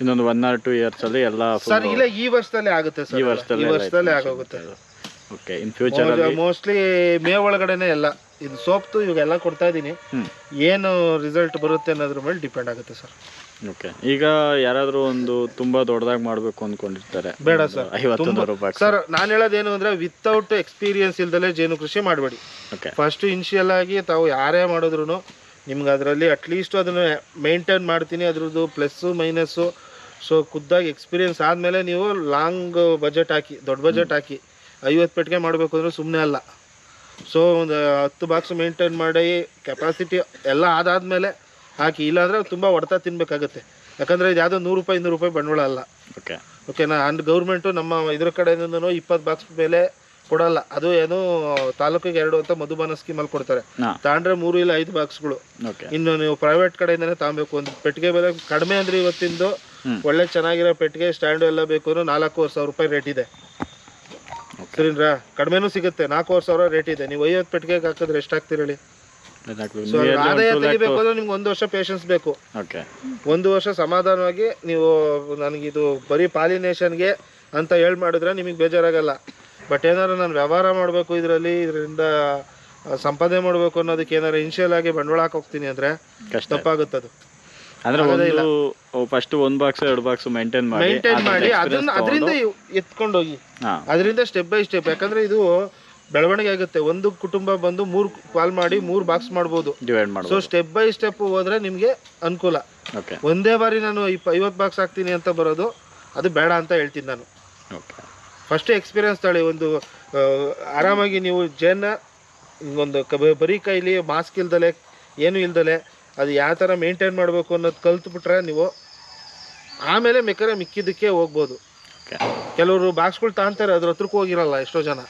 ಇನ್ನೊಂದು ಒನ್ ಆರ್ ಟೂ ಇಯರ್ಸ್ ಅಲ್ಲಿ ಎಲ್ಲ ಸರ್ ಇಲ್ಲ ಈ ವರ್ಷದಲ್ಲೇ ಆಗುತ್ತೆ ಸರ್ ಈ ವರ್ಷದಲ್ಲಿ ವರ್ಷದಲ್ಲೇ ಈ ವರ್ಷದಲ್ಲೇ ಆಗೋಗುತ್ತೆ. ಓಕೆ. ಇನ್ ಫ್ಯೂಚರ್ ಅಲ್ಲಿ ಮೋಸ್ಟ್ಲಿ ಮೇ ಒಳಗಡೆನೆ ಎಲ್ಲ. ಇದು ಸೋಪ್ತು ಇವಾಗೆಲ್ಲ ಕೊಡ್ತಾ ಇದ್ದೀನಿ. ಏನು ರಿಸಲ್ಟ್ ಬರುತ್ತೆ ಅನ್ನೋದ್ರ ಮೇಲೆ ಡಿಪೆಂಡ್ ಆಗುತ್ತೆ ಸರ್. ಓಕೆ ಈಗ ಯಾರಾದರೂ ಒಂದು ತುಂಬಾ ದೊಡ್ಡದಾಗಿ ಮಾಡಬೇಕು ಅಂದ್ಕೊಂಡಿರ್ತಾರೆ ಬೇಡ ಸರ್. ಐವತ್ತು ರೂಪಾಯಿ ಸರ್ ನಾನು ಹೇಳೋದೇನು ಅಂದ್ರೆ ವಿತೌಟ್ ಎಕ್ಸ್ಪೀರಿಯನ್ಸ್ ಇಲ್ದಲೇ ಜೇನು ಕೃಷಿ ಮಾಡಬೇಡಿ. ಓಕೆ ಫಸ್ಟ್ ಇನಿಷಿಯಲ್ ಆಗಿ ತಾವು ಯಾರೇ ಮಾಡಿದ್ರು ನಿಮ್ಗೆ ಅದರಲ್ಲಿ ಅಟ್ಲೀಸ್ಟ್ ಅದನ್ನು ಮೇಂಟೈನ್ ಮಾಡ್ತೀನಿ. ಅದ್ರದ್ದು ಪ್ಲಸ್ಸು ಮೈನಸ್ಸು ಸೊ ಖುದ್ದಾಗಿ ಎಕ್ಸ್ಪೀರಿಯನ್ಸ್ ಆದಮೇಲೆ ನೀವು ಲಾಂಗ್ ಬಜೆಟ್ ಹಾಕಿ ದೊಡ್ಡ ಬಜೆಟ್ ಹಾಕಿ ಐವತ್ತು ಪೆಟ್ಟಿಗೆ ಮಾಡಬೇಕು ಅಂದರೆ ಸುಮ್ಮನೆ ಅಲ್ಲ. ಸೊ ಒಂದು ಹತ್ತು ಬಾಕ್ಸ್ ಮೇಂಟೈನ್ ಮಾಡಿ ಕೆಪಾಸಿಟಿ ಎಲ್ಲ ಆದಾದ್ಮೇಲೆ ಹಾಕಿ ಇಲ್ಲಾಂದರೆ ತುಂಬ ಹೊಡೆತ ತಿನ್ಬೇಕಾಗುತ್ತೆ. ಯಾಕಂದರೆ ಇದು ಯಾವುದೋ ನೂರು ರೂಪಾಯಿ ಇನ್ನೂರು ರೂಪಾಯಿ ಬಂಡವಾಳ ಅಲ್ಲ. ಓಕೆ ಓಕೆನಾ ಅಂಡ್ ಗೌರ್ಮೆಂಟು ನಮ್ಮ ಇದ್ರ ಕಡೆಯಿಂದನೂ ಇಪ್ಪತ್ತು ಬಾಕ್ಸ್ ಮೇಲೆ ಕೊಡಲ್ಲ. ಅದು ಏನು ತಾಲೂಕಿಗೆ ಎರಡು ಅಂತ ಮಧುಬಾನ ಸ್ಕೀಮಲ್ಲಿ ಕೊಡ್ತಾರೆ. ತಗೊಂಡ್ರೆ ತಾಂಡ್ರೆ ಮೂರು ಇಲ್ಲ ಐದು ಬಾಕ್ಸ್ಗಳು ಓಕೆ ಇನ್ನು ನೀವು ಪ್ರೈವೇಟ್ ಕಡೆಯಿಂದನೇ ತಗೊಬೇಕು ಒಂದು ಪೆಟ್ಟಿಗೆ ಬೆಲೆ ಕಡಿಮೆ ಅಂದ್ರೆ ಇವತ್ತಿಂದು ಒಳ್ಳೆ ಚೆನ್ನಾಗಿರೋ ಪೆಟ್ಟಿಗೆ ಸ್ಟ್ಯಾಂಡು ಎಲ್ಲ ಬೇಕು ಅಂದ್ರೆ ನಾಲ್ಕೂವರೆ ಸಾವಿರ ರೂಪಾಯಿ ರೇಟ್ ಇದೆ. ಸರಿನ್ರಾ ಕಡಿಮೆನೂ ಸಿಗುತ್ತೆ. ನಾಲ್ಕೂವರೆ ಸಾವಿರ ರೇಟ್ ಇದೆ. ನೀವು ಐವತ್ತು ಪೆಟ್ಟಿಗೆಗೆ ಹಾಕಿದ್ರೆ ಎಷ್ಟು ಹೇಳಿ? ಸೊ ಆದಾಯ ತೆಗಿಬೇಕು ಅಂದ್ರೆ ನಿಮ್ಗೆ ಒಂದು ವರ್ಷ ಪೇಷನ್ಸ್ ಬೇಕು. ಓಕೆ ಒಂದು ವರ್ಷ ಸಮಾಧಾನವಾಗಿ ನೀವು ನನಗಿದು ಬರೀ ಪಾಲಿನೇಷನ್ಗೆ ಅಂತ ಹೇಳಿ ಮಾಡಿದ್ರೆ ನಿಮಗೆ ಬೇಜಾರಾಗಲ್ಲ. ಬಟ್ ಏನಾರು ನಾನು ವ್ಯವಹಾರ ಮಾಡಬೇಕು ಇದರಲ್ಲಿ ಇದರಿಂದ ಸಂಪಾದನೆ ಮಾಡಬೇಕು ಅನ್ನೋದಕ್ಕೆ ಏನಾರು ಇನ್ಶಿಯಲ್ ಆಗಿ ಬಂಡವಾಳ ಹಾಕೋಗ್ತೀನಿ ಅಂದರೆ ಕಷ್ಟ. ತಪ್ಪಾಗುತ್ತೆ ಅದು ಅಂದ್ರೆ ಒಂದು ಫಸ್ಟ್ ಒಂದು ಬಾಕ್ಸ್ ಎರಡು ಬಾಕ್ಸ್ ಮೇಂಟೈನ್ ಮಾಡಿ ಮೇಂಟೈನ್ ಮಾಡಿ ಅದನ್ನ ಅದರಿಂದ ಎತ್ಕೊಂಡು ಹೋಗಿ ಅದರಿಂದ ಸ್ಟೆಪ್ ಬೈ ಸ್ಟೆಪ್ ಯಾಕಂದ್ರೆ ಇದು ಬೆಳವಣಿಗೆ ಆಗುತ್ತೆ. ಒಂದು ಕುಟುಂಬ ಬಂದು ಮೂರು ಕಾಲ್ ಮಾಡಿ ಮೂರು ಬಾಕ್ಸ್ ಮಾಡಬಹುದು ಡಿವೈಡ್ ಸೊ ಮಾಡ್ಬೋದು ಸ್ಟೆಪ್ ಬೈ ಸ್ಟೆಪ್ ಹೋದ್ರೆ ನಿಮಗೆ ಅನುಕೂಲ. ಓಕೆ ಒಂದೇ ಬಾರಿ ನಾನು ಐವತ್ತು ಬಾಕ್ಸ್ ಹಾಕ್ತೀನಿ ಅಂತ ಬರೋದು ಅದು ಬೇಡ ಅಂತ ಹೇಳ್ತೀನಿ ನಾನು. ಓಕೆ ಫಸ್ಟ್ ಎಕ್ಸ್ಪೀರಿಯನ್ಸ್ ತಾಳಿ ಒಂದು ಆರಾಮಾಗಿ ನೀವು ಜೇನ ಒಂದು ಬರೀ ಕೈಲಿ ಮಾಸ್ಕ್ ಇಲ್ದಲೆ ಏನು ಇಲ್ದಲೆ ಅದು ಯಾವ ಥರ ಮೇಂಟೈನ್ ಮಾಡಬೇಕು ಅನ್ನೋದು ಕಲ್ತ್ಬಿಟ್ರೆ ನೀವು ಆಮೇಲೆ ಮೆಕ್ಕರೆ ಮಿಕ್ಕಿದ್ದಕ್ಕೆ ಹೋಗ್ಬೋದು. ಕೆಲವರು ಬಾಕ್ಸ್ಗಳು ತಾಂತಾರೆ ಅದ್ರ ಹತ್ರಕ್ಕೆ ಹೋಗಿರಲ್ಲ ಎಷ್ಟೋ ಜನ.